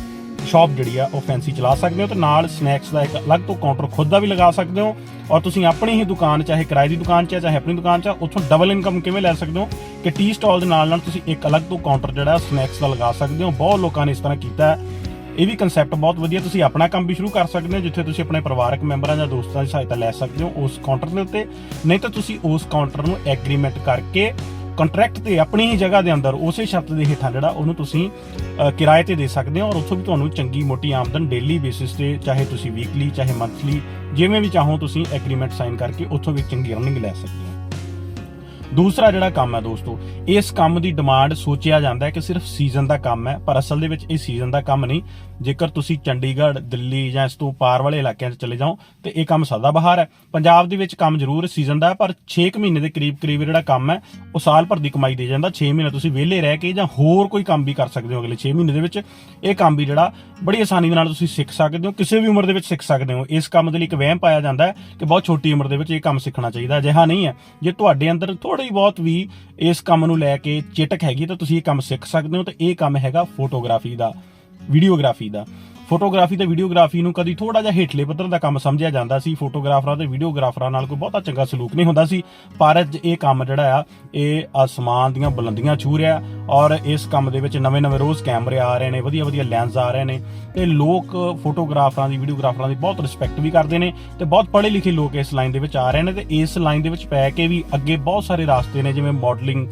ਸ਼ਾਪ ਜਿਹੜੀ ਆ, ਉਹ ਫੈਂਸੀ ਚਲਾ ਸਕਦੇ ਹੋ ਤੇ ਨਾਲ ਸਨੈਕਸ ਦਾ ਇੱਕ ਅਲੱਗ ਤੋਂ ਕਾਊਂਟਰ ਖੁਦ ਦਾ ਵੀ ਲਗਾ ਸਕਦੇ ਹੋ ਔਰ ਤੁਸੀਂ ਆਪਣੀ ਹੀ ਦੁਕਾਨ, ਚਾਹੇ ਕਿਰਾਏ ਦੀ ਦੁਕਾਨ 'ਚ ਹੈ, ਚਾਹੇ ਆਪਣੀ ਦੁਕਾਨ 'ਚ ਉੱਥੋਂ ਡਬਲ ਇਨਕਮ ਕਿਵੇਂ ਲੈ ਸਕਦੇ ਹੋ? ਕਿ ਟੀ ਸਟਾਲ ਦੇ ਨਾਲ ਨਾਲ ਤੁਸੀਂ ਇੱਕ ਅਲੱਗ ਤੋਂ ਕਾਊਂਟਰ ਜਿਹੜਾ ਸਨੈਕਸ ਦਾ ਲਗਾ ਸਕਦੇ ਹੋ। ਬਹੁਤ ਲੋਕਾਂ ਨੇ ਇਸ ਤਰ੍ਹਾਂ ਕੀਤਾ ਇਹ ਵੀ ਕਨਸੈਪਟ ਬਹੁਤ ਵਧੀਆ, ਤੁਸੀਂ ਆਪਣਾ ਕੰਮ ਵੀ ਸ਼ੁਰੂ ਕਰ ਸਕਦੇ ਹੋ, ਜਿੱਥੇ ਤੁਸੀਂ ਆਪਣੇ ਪਰਿਵਾਰਕ ਮੈਂਬਰਾਂ ਜਾਂ ਦੋਸਤਾਂ ਦੀ ਸਹਾਇਤਾ ਲੈ ਸਕਦੇ ਹੋ ਉਸ ਕਾਊਂਟਰ ਦੇ ਉੱਤੇ। ਨਹੀਂ ਤਾਂ ਤੁਸੀਂ ਉਸ ਕਾਊਂਟਰ ਨੂੰ ਐਗਰੀਮੈਂਟ ਕਰਕੇ ਕੰਟਰੈਕਟ ਤੇ ਆਪਣੀ ਹੀ ਜਗ੍ਹਾ ਦੇ ਅੰਦਰ ਉਸੇ ਸ਼ਰਤ ਦੇ ਹੇਠਾਂ ਜਿਹੜਾ ਉਹਨੂੰ ਤੁਸੀਂ ਕਿਰਾਏ ਤੇ ਦੇ ਸਕਦੇ ਹੋ ਔਰ ਉੱਥੋਂ ਵੀ ਤੁਹਾਨੂੰ ਚੰਗੀ ਮੋਟੀ ਆਮਦਨ ਡੇਲੀ ਬੇਸਿਸ ਤੇ ਚਾਹੇ ਤੁਸੀਂ ਵੀਕਲੀ ਚਾਹੇ ਮੰਥਲੀ ਜਿਵੇਂ ਵੀ ਚਾਹੋ ਤੁਸੀਂ ਐਗਰੀਮੈਂਟ ਸਾਈਨ ਕਰਕੇ ਉੱਥੋਂ ਵੀ ਚੰਗੀ ਅਰਨਿੰਗ ਲੈ ਸਕਦੇ ਹੋ। ਦੂਸਰਾ ਜਿਹੜਾ ਕੰਮ ਹੈ ਦੋਸਤੋ ਇਸ ਕੰਮ ਦੀ ਡਿਮਾਂਡ ਸੋਚਿਆ ਜਾਂਦਾ ਹੈ ਕਿ ਸਿਰਫ ਸੀਜ਼ਨ ਦਾ ਕੰਮ ਹੈ ਪਰ ਅਸਲ ਦੇ ਵਿੱਚ ਇਹ ਸੀਜ਼ਨ ਦਾ ਕੰਮ ਨਹੀਂ। ਜੇਕਰ ਤੁਸੀਂ ਚੰਡੀਗੜ੍ਹ ਦਿੱਲੀ ਜਾਂ ਇਸ ਤੋਂ ਪਾਰ ਵਾਲੇ ਇਲਾਕਿਆਂ 'ਚ ਚਲੇ ਜਾਓ ਤੇ ਇਹ ਕੰਮ ਸਦਾ ਬਹਾਰ ਹੈ। ਪੰਜਾਬ ਦੇ ਵਿੱਚ ਕੰਮ ਜ਼ਰੂਰ ਸੀਜ਼ਨ ਦਾ ਹੈ, ਪਰ 6 ਮਹੀਨੇ ਦੇ ਕਰੀਬ ਕਰੀਬ ਜਿਹੜਾ ਕੰਮ ਹੈ ਉਹ ਸਾਲ ਭਰ ਦੀ ਕਮਾਈ ਦੇ ਜਾਂਦਾ। 6 ਮਹੀਨੇ ਤੁਸੀਂ ਵਿਹਲੇ ਰਹਿ ਕੇ ਜਾਂ ਹੋਰ ਕੋਈ ਕੰਮ ਵੀ ਕਰ ਸਕਦੇ ਹੋ ਅਗਲੇ 6 ਮਹੀਨੇ ਦੇ ਵਿੱਚ ਇਹ ਕੰਮ ਵੀ ਜਿਹੜਾ ਬੜੀ ਆਸਾਨੀ ਦੇ ਨਾਲ ਤੁਸੀਂ ਸਿੱਖ ਸਕਦੇ ਹੋ ਕਿਸੇ ਵੀ ਉਮਰ ਦੇ ਵਿੱਚ ਸਿੱਖ ਸਕਦੇ ਹੋ। ਇਸ ਕੰਮ ਦੇ ਲਈ ਇੱਕ ਵਹਿਮ ਪਾਇਆ ਜਾਂਦਾ ਹੈ ਕਿ ਬਹੁਤ ਛੋਟੀ ਉਮਰ ਦੇ ਵਿੱਚ ਇਹ ਕੰਮ ਸਿੱਖਣਾ ਚਾਹੀਦਾ ਅਜਿਹਾ ਨਹੀਂ ਹੈ। ਜੇ ਤੁਹਾਡੇ ਅੰਦਰ ਥੋੜੀ ਬਹੁਤ ਵੀ ਇਸ ਕੰਮ ਨੂੰ ਲੈ ਕੇ ਚਿਟਕ ਹੈਗੀ, ਤਾਂ ਤੁਸੀਂ ਇਹ ਕੰਮ ਸਿੱਖ ਸਕਦੇ ਹੋ, ਤੇ ਇਹ ਕੰਮ ਹੈਗਾ ਫੋਟੋਗ੍ਰਾਫੀ ਦਾ, ਵੀਡੀਓਗ੍ਰਾਫੀ ਦਾ। ਫੋਟੋਗ੍ਰਾਫੀ ਤੇ ਵੀਡੀਓਗ੍ਰਾਫੀ ਨੂੰ ਕਦੀ ਥੋੜਾ ਜਿਹਾ ਹੇਠਲੇ ਪੱਧਰ ਦਾ ਕੰਮ ਸਮਝਿਆ ਜਾਂਦਾ ਸੀ। ਫੋਟੋਗ੍ਰਾਫਰਾਂ ਤੇ ਵੀਡੀਓਗ੍ਰਾਫਰਾਂ ਨਾਲ ਕੋਈ ਬਹੁਤਾ ਚੰਗਾ ਸਲੂਕ ਨਹੀਂ ਹੁੰਦਾ ਸੀ। ਪਰ ਅੱਜ ਇਹ ਕੰਮ ਜਿਹੜਾ ਆ, ਇਹ ਆਸਮਾਨ ਦੀਆਂ ਬੁਲੰਦੀਆਂ ਛੂ ਰਿਹਾ ਔਰ ਇਸ ਕੰਮ ਦੇ ਵਿੱਚ ਨਵੇਂ-ਨਵੇਂ ਰੋਜ਼ ਕੈਮਰੇ ਆ ਰਹੇ ਨੇ, ਵਧੀਆ-ਵਧੀਆ ਲੈਂਸ ਆ ਰਹੇ ਨੇ ਤੇ ਲੋਕ ਫੋਟੋਗ੍ਰਾਫਰਾਂ ਦੀ, ਵੀਡੀਓਗ੍ਰਾਫਰਾਂ ਦੀ ਬਹੁਤ ਰਿਸਪੈਕਟ ਵੀ ਕਰਦੇ ਨੇ ਤੇ ਬਹੁਤ ਪੜ੍ਹੇ ਲਿਖੇ ਲੋਕ ਇਸ ਲਾਈਨ ਦੇ ਵਿੱਚ ਆ ਰਹੇ ਨੇ ਤੇ ਇਸ ਲਾਈਨ ਦੇ ਵਿੱਚ ਪੈ ਕੇ ਵੀ ਅੱਗੇ ਬਹੁਤ ਸਾਰੇ ਰਾਸਤੇ ਨੇ ਜਿਵੇਂ ਮਾਡਲਿੰਗ